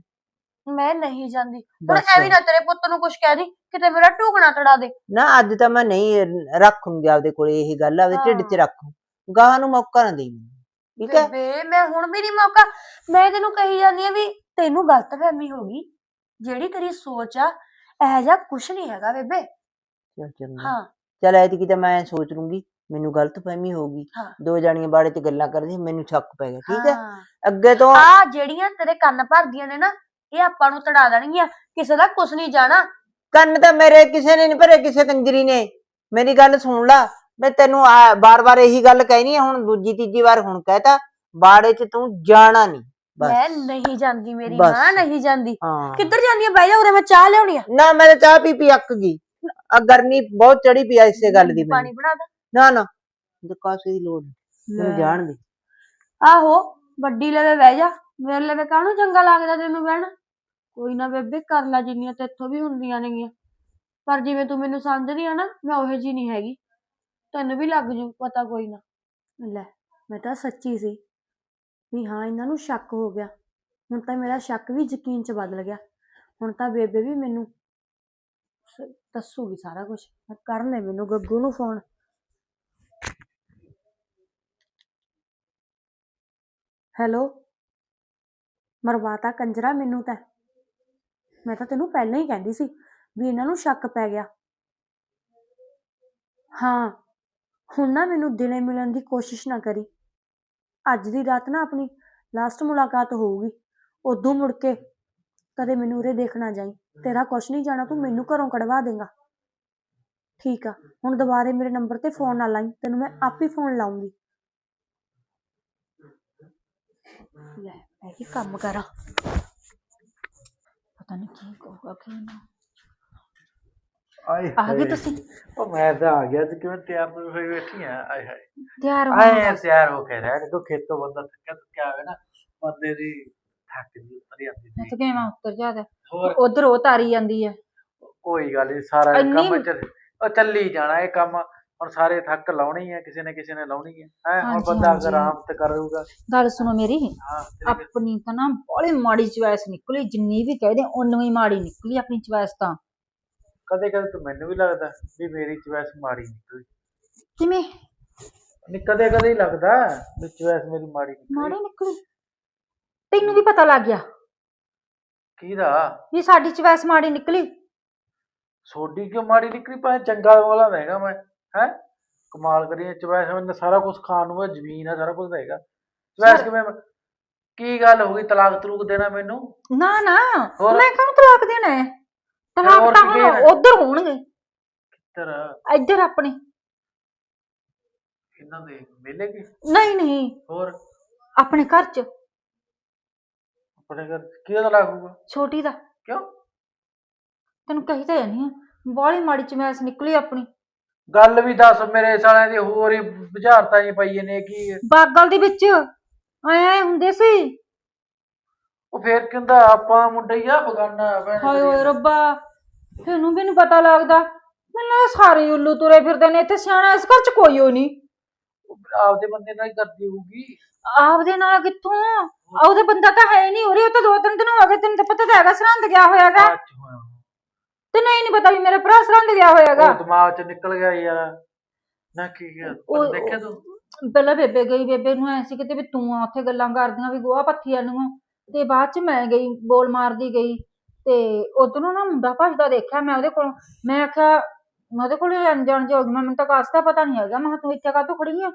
ਮੈਂ ਨਹੀਂ ਜਾਂਦੀ। ਹੁਣ ਬਸ। ਐਵੇਂ ਨਾ ਤੇਰੇ ਪੁੱਤ ਨੂੰ ਕੁਝ ਕਹਿ ਦੀ ਕਿਤੇ ਮੇਰਾ ਢੂਕਣਾ ਤੜਾ ਦੇ। ਨਾ ਅੱਜ ਤਾਂ ਮੈਂ ਨਹੀਂ ਰੱਖੂੰਗੀ ਆਪਦੇ ਕੋਲੇ ਇਹ ਗੱਲ ਆਪਦੇ ਢਿੱਡ 'ਚ ਹਾਂ। ਰੱਖੂ। ਗਾਹ ਨੂੰ ਮੌਕਾ ਨਾ ਦੇਈ। ਮੈਨੂੰ ਠੀਕ ਹੈ? ਬੇਬੇ ਮੈਂ ਹੁਣ ਵੀ ਨਹੀਂ ਮੌਕਾ। ਮੈਂ ਤੈਨੂੰ ਕਹੀ ਜਾਂਦੀ ਆ ਵੀ ਤੈਨੂੰ ਗਲਤਫਹਿਮੀ ਹੋ ਗਈ। ਜਿਹੜੀ ਤੇਰੀ ਸੋਚ ਆ ਇਹ ਜਿਹਾ ਕੁਝ ਨਹੀਂ ਹੈਗਾ ਬੇਬੇ। ਚੱਲ ਚੰਗਾ। ਹਾਂ। ਚੱਲ ਐਤਕੀ ਤਾਂ ਮੈਂ ਸੋਚ ਲੂੰਗੀ। ਮੈਨੂੰ ਗਲਤ ਫਹਿਮੀ ਹੋਊਗੀ ਹਾਂ। ਦੋ ਜਾਣੀਆਂ ਬਾੜੇ 'ਚ ਗੱਲਾਂ ਕਰਦੀ ਮੈਨੂੰ ਸ਼ੱਕ ਪੈ ਗਿਆ ਠੀਕ ਹੈ? ਹਾਂ। ਅੱਗੇ ਤੋਂ ਆ ਜਿਹੜੀਆਂ ਤੇਰੇ ਕੰਨ ਭਰਦੀਆਂ ਨੇ ਨਾ ਇਹ ਆਪਾਂ ਨੂੰ ਤੜਾ ਦੇਣਗੀਆਂ। ਕਿਸੇ ਦਾ ਕੁਝ ਨਹੀਂ ਜਾਣਾ। ਕੰਨ ਤਾਂ ਮੇਰੇ ਕਿਸੇ ਨੇ ਨਹੀਂ ਭਰੇ ਕਿਸੇ ਕੰਜਰੀ ਨੇ। ਮੇਰੀ ਗੱਲ ਸੁਣ ਲਾ। ਮੈਂ ਤੈਨੂੰ ਬਾਰ-ਬਾਰ ਇਹੀ ਗੱਲ ਕਹਿਣੀ ਹੈ ਹੁਣ ਦੂਜੀ ਤੀਜੀ ਵਾਰ ਹੁਣ ਕਹਿਤਾ ਬਾੜੇ 'ਚ ਤੂੰ ਜਾਣਾ ਨਹੀਂ ਬਸ। ਮੈਂ ਨਹੀਂ ਜਾਂਦੀ ਮੇਰੀ ਬਸ। ਮਾਂ ਨਹੀਂ ਜਾਂਦੀ। ਹਾਂ। ਕਿੱਧਰ ਜਾਂਦੀ ਆ ਬਹਿ ਜਾ ਉਰੇ ਮੈਂ ਚਾਹ ਲਿਆਉਣੀ ਆ। ਨਾ ਮੈਂ ਤਾਂ ਚਾਹ ਪੀ ਪੀ ਅੱਕ ਗਈ। ਆ ਗਰਮੀ ਬਹੁਤ ਚੜੀ ਪਈ ਆ ਇਸੇ ਗੱਲ ਦੀ ਪਾਣੀ ਬਣਾ ਦੇ। ਨਾ ਨਾ ਦੁਕਾਸੇ ਦੀ ਲੋੜ ਨਹੀਂ ਮੈਨੂੰ ਜਾਣ ਦੇ ਆਹੋ ਵੱਡੀ ਲਵੇ ਬਹਿ ਜਾ ਮੇਰੇ ਲਵੇ ਕਾਹਨੂੰ ਚੰਗਾ ਲੱਗਦਾ ਤੈਨੂੰ ਬਹਿਣਾ? ਕੋਈ ਨਾ ਬੇਬੇ ਕਰ ਲੈ ਜਿੰਨੀਆਂ ਤੇਥੋਂ ਵੀ ਹੁੰਦੀਆਂ ਨੇਗੀਆਂ। ਪਰ ਜਿਵੇਂ ਤੂੰ ਮੈਨੂੰ ਸਮਝਦੀ ਆ ਨਾ ਮੈਂ ਉਹੋ ਜੀ ਨਹੀਂ ਹੈਗੀ। ਤੈਨੂੰ ਵੀ ਲੱਗ ਜੂ ਪਤਾ ਕੋਈ ਨਾ। ਲੈ ਮੈਂ ਤਾਂ ਸੱਚੀ ਸੀ ਵੀ ਹਾਂ ਇਹਨਾਂ ਨੂੰ ਸ਼ੱਕ ਹੋ ਗਿਆ। ਹੁਣ ਤਾਂ ਮੇਰਾ ਸ਼ੱਕ ਵੀ ਯਕੀਨ ਚ ਬਦਲ ਗਿਆ। ਹੁਣ ਤਾਂ ਬੇਬੇ ਵੀ ਮੈਨੂੰ ਸ- ਦੱਸੂਗੀ ਸਾਰਾ ਕੁਝ ਕਰ ਲੈ ਮੈਨੂੰ ਗੱਗੂ ਨੂੰ ਫੋਨ ਹੈਲੋ? ਮਰਵਾਤਾ ਕੰਜਰਾ ਮੈਨੂੰ ਤਾਂ। ਮੈਂ ਤਾਂ ਤੈਨੂੰ ਪਹਿਲਾਂ ਹੀ ਕਹਿੰਦੀ ਸੀ ਵੀ ਇਹਨਾਂ ਨੂੰ ਸ਼ੱਕ ਪੈ ਗਿਆ। ਹਾਂ, ਹੁਣ ਨਾ ਮੈਨੂੰ ਦਿਨੇ ਮਿਲਣ ਦੀ ਕੋਸ਼ਿਸ਼ ਨਾ ਕਰੀ। ਅੱਜ ਦੀ ਰਾਤ ਨਾ ਆਪਣੀ ਲਾਸਟ ਮੁਲਾਕਾਤ ਹੋਊਗੀ। ਉਦੋਂ ਮੁੜ ਕੇ ਕਦੇ ਮੈਨੂੰ ਉਰੇ ਦੇਖਣਾ ਜਾਈ। ਤੇਰਾ ਕੁਛ ਨਹੀਂ ਜਾਣਾ, ਤੂੰ ਮੈਨੂੰ ਘਰੋਂ ਕਢਵਾ ਦੇਗਾ। ਠੀਕ ਆ, ਹੁਣ ਦੁਬਾਰੇ ਮੇਰੇ ਨੰਬਰ ਤੇ ਫੋਨ ਨਾ ਲਾਈ, ਤੈਨੂੰ ਮੈਂ ਆਪ ਹੀ ਫੋਨ ਲਾਉਂਗੀ। ਲੈ ਮੈਂ ਕੀ ਕੰਮ ਕਰਾਂ? ਪਤਾ ਨਹੀਂ ਕੀ ਕਹੂਗਾ ਕੀ ਨਾ। ਆਏ ਆ ਗਏ। ਤੁਸੀਂ? ਉਹ ਮੈਂ ਤਾਂ ਆ ਗਿਆ ਅੱਜ ਕਿਵੇਂ ਤਿਆਰ ਹੋਈ ਹੋਈ ਬੈਠੀ ਆ? ਆਏ ਹਾਏ। ਤਿਆਰ ਆਏ ਹੋਣਾ ਤਿਆਰ ਹੋ ਕੇ ਰਹਿ ਜਦੋਂ ਖੇਤੋਂ ਬੰਦਾ ਥੱਕਿਆ ਥੱਕਿਆ ਆਵੇ ਨਾ ਬੰਦੇ ਦੀ ਥੱਕ ਜੀ ਉੱਤਰ ਜਾਂਦੀ ਮੈਂ ਤਾਂ ਕਿਵੇਂ ਉੱਤਰ ਜਾਦਾ ਉਧਰ ਉਹ ਤਾਰੀ ਜਾਂਦੀ ਹੈ। ਕੋਈ ਗੱਲ ਨਹੀਂ ਸਾਰਾ ਕੰਮ ਚੱਲ ਉਹ ਚੱਲੀ ਜਾਣਾ ਇਹ ਕੰਮ। ਹੁਣ ਸਾਰੇ ਥੱਕ ਲਾਉਣੀ ਹੀ ਕਿਸੇ ਨੇ ਕਿਸੇ ਨੇ ਲਾਉਣੀ ਹੈ। ਹੈ ਹੁਣ ਹਾਂਜੀ, ਬੰਦਾ ਹਾਂਜੀ। ਆਰਾਮ ਤੇ ਕਰੂਗਾ। ਗੱਲ ਸੁਣੋ ਮੇਰੀ। ਹਾਂ ਆਪਣੀ ਤਾਂ ਨਾ ਬੜੀ ਮਾੜੀ ਚੁਆਇਸ ਨਿਕਲੀ ਜਿੰਨੀ ਵੀ ਕਹਦੇ ਉਨੀ ਹੀ ਮਾੜੀ ਨਿਕਲੀ ਆਪਣੀ ਚੁਆਇਸ ਤਾਂ। ਕਦੇ ਕਦੇ ਤਾਂ ਮੈਨੂੰ ਵੀ ਲੱਗਦਾ ਵੀ ਮੇਰੀ ਚੁਆਇਸ ਮਾੜੀ ਨਿਕਲੀ। ਕਿਵੇਂ? ਨਹੀਂ ਕਦੇ ਕਦੇ ਹੀ ਲੱਗਦਾ ਵੀ ਚੁਆਇਸ ਮੇਰੀ ਮਾੜੀ ਮਾੜੀ ਨਿਕਲੀ? ਨਿਕਲੀ ਤੈਨੂੰ ਵੀ ਪਤਾ ਲੱਗ ਗਿਆ ਕਿਹਦਾ ਵੀ ਸਾਡੀ ਚੁਆਇਸ ਮਾੜੀ ਨਿਕਲੀ। ਸੋਡੀ ਕਿਉਂ ਮਾੜੀ ਨਿਕਲੀ? ਭਾਵੇਂ ਚੰਗਾ ਵਾਲਾ ਰਹੇਗਾ ਮੈਂ। ਹੈ? ਕਮਾਲ ਕਰੀ ਚਵੈਸ ਮੈਨੂੰ ਸਾਰਾ ਕੁਝ ਖਾਣ ਨੂੰ ਹੈ ਜ਼ਮੀਨ ਹੈ ਸਾਰਾ ਕੁਝ ਰਹੇਗਾ ਚਵੈਸ ਕਿਵੇਂ ਕੀ ਗੱਲ ਹੋ ਗਈ? ਤਲਾਕ ਤਲੂਕ ਦੇਣਾ ਮੈਨੂੰ? ਨਾ ਨਾ ਹੋਰ? ਮੈਂ ਕਾਹਨੂੰ ਤਲਾਕ ਦੇਣਾ ਹੈ? ਹੋਰ ਤਲਾਕ ਤਾਂ ਕੀ ਹੁਣ ਕਹਿਣਾ? ਉਧਰ ਹੋਣਗੇ। ਤੇਰਾ ਇੱਧਰ ਆਪਣੇ। ਇਹਨਾਂ ਦੇ ਮੇਲੇ ਕੀ? ਨਹੀਂ ਨਹੀਂ। ਹੋਰ? ਆਪਣੇ ਘਰ 'ਚ। ਆਪਣੇ ਘਰ ਕਿਹਦਾ ਤਲਾਕ ਹੋਊਗਾ? ਛੋਟੀ ਦਾ। ਕਿਉਂ? ਤੈਨੂੰ ਕਹੀ ਤਾਂ ਆ ਬਾਹਲੀ ਮਾੜੀ ਚਮੈਸ ਨਿਕਲੀ ਆਪਣੀ। ਗੱਲ ਵੀ ਦੱਸ ਮੇਰੇ ਸਾਲਿਆਂ ਦੀ ਹੋਰ ਹੀ ਬੁਝਾਰਤਾਂ ਹੀ ਪਈ ਨੇ ਕੀ ਬਾਗਲ ਦੇ ਵਿੱਚ ਆਏ ਆਏ ਹੁੰਦੇ ਸੀ। ਉਹ ਫੇਰ ਕਹਿੰਦਾ ਆਪਾਂ ਮੁੰਡੇ ਹੀ ਆ ਬਗਾਨਾ ਹਾਏ ਓਏ। ਰੱਬਾ ਤੈਨੂੰ ਵੀ ਨਹੀਂ ਪਤਾ ਲੱਗਦਾ। ਮੈਨੂੰ ਸਾਰੇ ਉੱਲੂ ਤੁਰੇ ਫਿਰਦੇ ਨੇ ਇੱਥੇ ਸਿਆਣਾ ਇਸ ਘਰ 'ਚ ਕੋਈ ਓ ਨਹੀਂ ਆਪਦੇ ਬੰਦੇ ਨਾਲ ਹੀ ਕਰਦੀ ਹੋਊਗੀ। ਆਪਦੇ ਨਾਲ ਕਿੱਥੋਂ? ਉਹਦੇ ਬੰਦਾ ਤਾਂ ਹੈ ਨਹੀਂ ਉਰੇ ਉਹ ਤਾਂ ਦੋ ਤਿੰਨ ਦਿਨ ਹੋ ਗਏ ਤੈਨੂੰ ਤਾਂ ਪਤਾ ਤਾਂ ਹੈਗਾ ਸਰਹੰਦ ਗਿਆ ਹੋਇਆਗਾ। ਅੱਜ ਹੋਇਆ ਤੇ ਨਹੀਂ ਨਹੀਂ ਪਤਾ ਵੀ ਮੇਰਾ ਭਰਾ ਸਰਹੰਦ ਗਿਆ ਹੋਇਆਗਾ। ਉਹ ਦਿਮਾਗ ਚ ਨਿਕਲ ਗਿਆ ਯਾਰ। ਨਾ ਕੀ ਗਿਆ ਉਹ- ਦੇਖਿਆ ਤੂੰ? ਪਹਿਲਾਂ ਬੇਬੇ ਗਈ ਬੇਬੇ ਨੂੰ ਐ ਸੀ ਕਿਤੇ ਵੀ ਤੂੰ ਆ ਉੱਥੇ ਗੱਲਾਂ ਕਰਦੀਆਂ ਵੀ ਗੋਹਾ ਪੱਥੀਆਂ ਨੂੰ। ਤੇ ਬਾਅਦ ਚ ਮੈਂ ਗਈ ਬੋਲ ਮਾਰਦੀ ਗਈ। ਤੇ ਉਧਰੋਂ ਨਾ ਮੁੰਡਾ ਭੱਜਦਾ ਦੇਖਿਆ ਮੈਂ ਉਹਦੇ ਕੋਲ। ਮੈਂ ਆਖਿਆ ਮੈਂ ਉਹਦੇ ਕੋਲ ਅਣਜਾਣ ਜਿਹੀ ਹੋ ਗਈ ਮੈਂ ਮੈਨੂੰ ਤਾਂ ਕਾਸ ਦਾ ਪਤਾ ਨਹੀਂ ਹੈਗਾ। ਮੈਂ ਕਿਹਾ ਤੂੰ ਇੱਥੇ ਕਾਹਤੋਂ ਖੜੀ ਆ?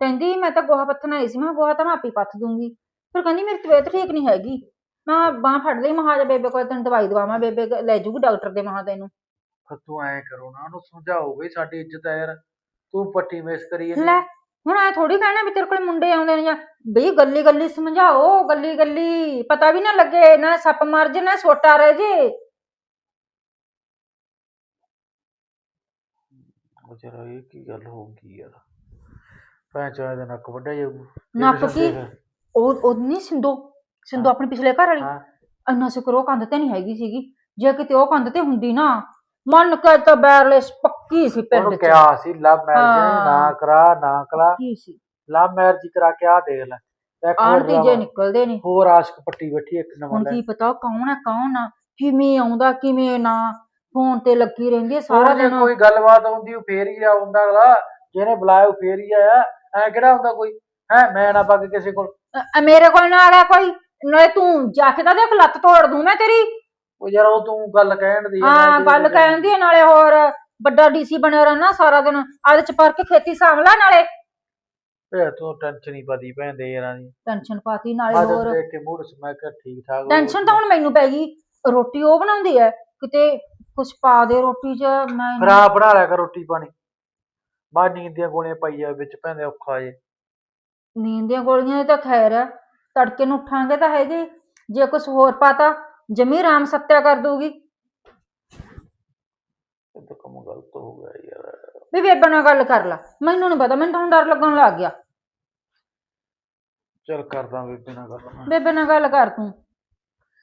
ਕਹਿੰਦੀ ਮੈਂ ਤਾਂ ਗੋਹਾ ਪੱਥਣ ਆਈ ਸੀ ਮੈਂ ਕਿਹਾ ਗੋਹਾ ਤਾਂ ਮੈਂ ਆਪੇ ਪੱਥ ਦੂੰਗੀ। ਫਿਰ ਕਹਿੰਦੀ ਮੇਰੀ ਤਬੀਅਤ ਠੀਕ ਨਹੀਂ ਹੈਗੀ। ਮੈਂ ਬਾਹ ਫੜ ਲਈ ਮਹਾ ਜਾ ਬੇਬੇ ਕੋਲ ਤੈਨੂੰ ਦਵਾਈ ਦਵਾਵਾਂ ਬੇਬੇ ਕ- ਲੈ ਜੂਗੀ ਡਾਕਟਰ ਦੇ ਮਹਾ ਤੈਨੂੰ। ਫਿਰ ਤੂੰ ਐ ਕਰੋ ਨਾ ਉਹਨੂੰ ਸਮਝਾਓ ਬਈ ਸਾਡੀ ਇੱਜ਼ਤ ਹੈ ਯਾਰ। ਤੂੰ ਪੱਟੀ ਮੇਸ ਕਰੀ ਜਾਂਦੀ। ਲੈ ਹੁਣ ਐ ਥੋੜੀ ਕਹਿਣਾ ਵੀ ਤੇਰੇ ਕੋਲ ਮੁੰਡੇ ਆਉਂਦੇ ਨੇ ਜਾਂ ਬਈ ਗੱਲੀ ਗੱਲੀ ਸਮਝਾਓ ਗੱਲੀ ਗੱਲੀ ਪਤਾ ਵੀ ਨਾ ਲੱਗੇ ਨਾ ਸੱਪ ਮਰ ਜੇ ਨਾ ਛੋਟਾ ਰਹਿ ਜੇ। ਉਹ ਇਹ ਕੀ ਗੱਲ ਹੋ ਗਈ ਯਾਰ। ਭੈਣ ਚੋਂ ਦੇ ਨੱਕ ਵੱਡਾ ਜਾਊ। ਨੱਕ ਕੀ? ਉਹ ਉਹ ਨਹੀਂ ਸਿੰਧੂ ਸਿੰਧੂ ਆਪਣੇ ਪਿਛਲੇ ਘਰ ਵਾਲੀ। ਹਾਂ। ਇੰਨਾ ਸ਼ੁਕਰ ਉਹ ਕੰਧ ਤੇ ਨਹੀਂ ਹੈਗੀ ਸੀਗੀ। ਜੇ ਕਿਤੇ ਉਹ ਕੰਧ ਤੇ ਹੁੰਦੀ ਨਾ ਮਨ ਕੇ ਤਾਂ ਬੈਰਲੇਸ ਪੱਕੀ ਸੀ ਪਿੰਡ ਉਹਨੂੰ ਚ। ਕਿਹਾ ਸੀ ਲਵ ਮੈਰਿਜ ਹਾਂ। ਨਾ ਕਰਾ ਨਾ ਕਰਾ। ਪੱਕੀ ਸੀ? ਲਵ ਮੈਰਿਜ ਕਰਾ ਕੇ ਆ ਦੇਖ ਲੈ। ਇੱਕ ਹੋਰ ਤੀਜੇ ਡਰਾਮਾ। ਨਿਕਲਦੇ ਨੇ ਹੋਰ ਆਸ਼ਕ ਪੱਟੀ ਬੈਠੀ ਇੱਕ ਨਵਾਂ ਹੁਣ ਲੈ। ਕੀ ਪਤਾ ਉਹ ਕੌਣ ਹੈ ਕੌਣ ਨਾ। ਕਿਵੇਂ ਆਉਂਦਾ ਕਿਵੇਂ ਨਾ। ਫੋਨ ਤੇ ਲੱਗੀ ਰਹਿੰਦੀ ਹੈ ਸਾਰਾ ਜੇ ਦਿਨ। ਕੋਈ ਗੱਲਬਾਤ ਹੁੰਦੀ ਉਹ ਫੇਰ ਹੀ ਆਉਂਦਾ ਅਗਲਾ। ਜਿਹਨੇ ਬੁਲਾਇਆ ਉਹ ਫੇਰ ਹੀ ਆਇਆ। ਐ ਕਿਹੜਾ ਹੁੰਦਾ ਕੋਈ? ਹੈ ਮੈਂ ਨਾ ਪੱਗ ਕਿਸੇ ਕੋਲ। ਅ- ਅ- ਮੇਰੇ ਕੋਲ ਨਾ ਆ ਕੋਈ? ਨਾਲੇ ਤੂੰ ਜਾ ਕੇ ਤਾਂ ਦੇਖ ਲੱਤ ਤੋੜ ਦੂੰ ਮੈਂ ਤੇਰੀ। ਉਹ ਯਾਰ ਉਹ ਤੂੰ ਗੱਲ ਕਹਿਣ ਦੀ ਆ, ਮੈਂ ਹਾਂ ਗੱਲ ਕਹਿਣ- ਕਹਿੰਦੀ ਆ ਨਾਲੇ ਹੋਰ ਵੱਡਾ ਡੀਸੀ ਬਣਿਆ ਰਹਿਣਾ ਸਾਰਾ ਦਿਨ। ਆਦੇ ਚ ਪਰ ਕੇ ਖੇਤੀ ਸਾਂਭਲਾ ਨਾਲੇ। ਭੈ ਤੂੰ ਟੈਨਸ਼ਨ ਹੀ ਪਾਦੀ ਭੈਂਦੇ ਯਾਰਾਂ ਦੀ। ਟੈਨਸ਼ਨ ਪਾਤੀ ਨਾਲੇ ਆਦਤ ਹੋਰ। ਦੇਖ ਕੇ ਮੂਡ ਸਮੈਕ ਠੀਕ ਠਾਕ ਹੋ ਟੈਨਸ਼ਨ ਤਾਂ ਹੁਣ ਮੈਨੂੰ ਪੈ ਗਈ। ਰੋਟੀ ਉਹ ਬਣਾਉਂਦੀ ਐ ਕਿਤੇ ਕੁਛ ਪਾ ਦੇ ਰੋਟੀ 'ਚ ਮੈਂ ਆ ਬਣਾ ਲਿਆ ਕਰ ਰੋਟੀ ਪਾਣੀ। ਬਾਹਰ ਨੀਂਦ ਦੀਆਂ ਗੋਲੀਆਂ ਪਾਈ ਜਾ ਵਿੱਚ ਭੈਂਦੇ ਔਖਾ ਜੇ। ਨੀਂਦ ਦੀਆਂ ਗੋਲੀਆਂ ਦੀ ਤਾਂ ਖੈਰ ਹੈ ਤੜਕੇ ਨੂੰ ਉੱਠਾਂਗੇ ਤਾਂ ਹੈਗੇ ਜੇ ਕੁਛ ਹੋਰ ਪਾਤਾ ਜਮੀ ਰਾਮ ਸੱਤਿਆ ਕਰ ਦੂਗੀ ਇਹ ਤਾਂ ਕੰਮ ਗਲਤ ਹੋ ਗਿਆ ਯਾਰ। ਵੀ ਬੇਬੇ ਨਾਲ ਗੱਲ ਕਰ ਲੈ। ਮੈਨੂੰ ਨਹੀਂ ਪਤਾ ਮੈਨੂੰ ਤਾਂ ਹੁਣ ਡਰ ਲੱਗਣ ਲੱਗ ਗਿਆ। ਚੱਲ ਕਰਦਾ ਬੇਬੇ ਨਾਲ ਗੱਲ ਮੈਂ। ਬੇਬੇ ਨਾਲ ਗੱਲ ਕਰ ਤੂੰ।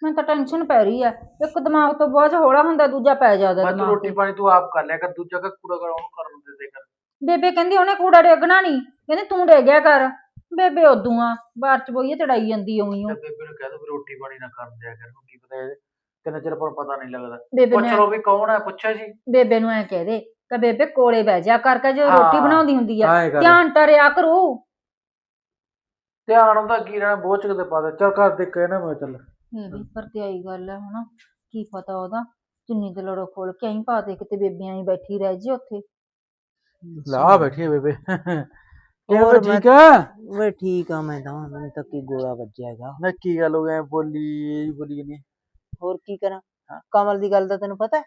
ਮੈਨੂੰ ਤਾਂ ਟੈਨਸ਼ਨ ਪੈ ਰਹੀ ਐ ਇੱਕ ਦਿਮਾਗ ਤੋਂ ਬੋਝ ਹੌਲਾ ਹੁੰਦਾ ਦੂਜਾ ਪੈ ਜਾਂਦਾ ਮੈਂ ਤੂੰ ਦਿਮਾਗ ਰੋਟੀ। ਪਾਣੀ ਤੂੰ ਆਪ ਕਰ ਲਿਆ ਕਰ ਦੂਜਾ ਕਾ ਕੂੜਾ ਕਰ ਉਹਨੂੰ ਕਰਨ ਦੇ ਦੇ ਕਰ। ਬੇਬੇ ਕਹਿੰਦੀ ਉਹਨੇ ਕੂੜਾ ਡੇਗਣਾ ਨਹੀਂ ਕਹਿੰਦੀ ਤੂੰ ਡੇਗਿਆ ਕਰ। ਬੇਬੇ ਉਦੋਂ ਆ ਬਾਹਰ ਚ ਬੋਈਏ ਤੜਾਈ ਜਾਂਦੀ ਉਹੀ ਤੇ ਬੇਬੇ ਨੂੰ ਕਹਿ ਦੋ ਵੀ ਰੋਟੀ ਪਾਣੀ ਨਾ ਕਰਨ ਦਿਆ ਕਰ ਕੀ ਪਤਾ ਕਿੰਨਾ ਚਿਰ ਪਰ ਪਤਾ ਨਹੀਂ ਲੱਗਦਾ। ਬੇਬੇ ਪੁੱਛ ਨੇ ਲਓ ਵੀ ਕੌਣ ਹੈ ਪੁੱਛਿਆ ਸੀ ਬੇਬੇ ਨੂੰ ਐ ਕਹਿ ਦੇ ਕਿ ਬੇਬੇ ਕੋਲੇ ਬਹਿ ਜਾ ਕਰ ਕੇ ਜੋ ਹਾਂ। ਰੋਟੀ ਬਣਾਉਂਦੀ ਹੁੰਦੀ ਆ ਕਰ ਧਿਆਨ ਟਰਿਆ ਕਰੂ। ਧਿਆਨ ਉਹਦਾ ਕੀ ਰਹਿਣਾ ਬੋਝ ਕਿਤੇ ਪਾ ਦੇ। ਚੱਲ ਘਰ ਦੇ ਕਹਿਣਾ ਮੈਂ ਚੱਲ। ਇਹ ਵੀ ਪਰਤਿਆਈ ਗੱਲ ਹੈ ਹਨਾ ਕੀ ਪਤਾ ਉਹਦਾ ਚੁੰਨੀ ਤੇ ਲੜੋ ਖੋਲ ਕੇ ਐਂ ਪਾ ਦੇ ਕਿਤੇ ਬੇਬੀਆਂ ਹੀ ਬੈਠੀ ਰਹਿ ਜੀ ਉੱਥੇ। ਲਾ ਬੈਠੀ ਹੈ ਬੇਬੇ। ਹੋਰ ਠੀਕ ਆ ਵੇ ਠੀਕ ਆ ਮੈਂ ਤਾਂ ਮੈਨੂੰ ਤਾਂ ਕੀ ਗੋਲਾ ਵੱਜਿਆ ਹੈਗਾ। ਨਾ ਕੀ ਗੱਲ ਹੋ ਗਿਆ ਬੋਲੀ ਬੋਲੀ ਨਹੀਂ ਹੋਰ ਕੀ ਕਰਾਂ? ਕਮਲ ਦੀ ਗੱਲ ਦਾ ਤੈਨੂੰ ਪਤਾ ਹੈ?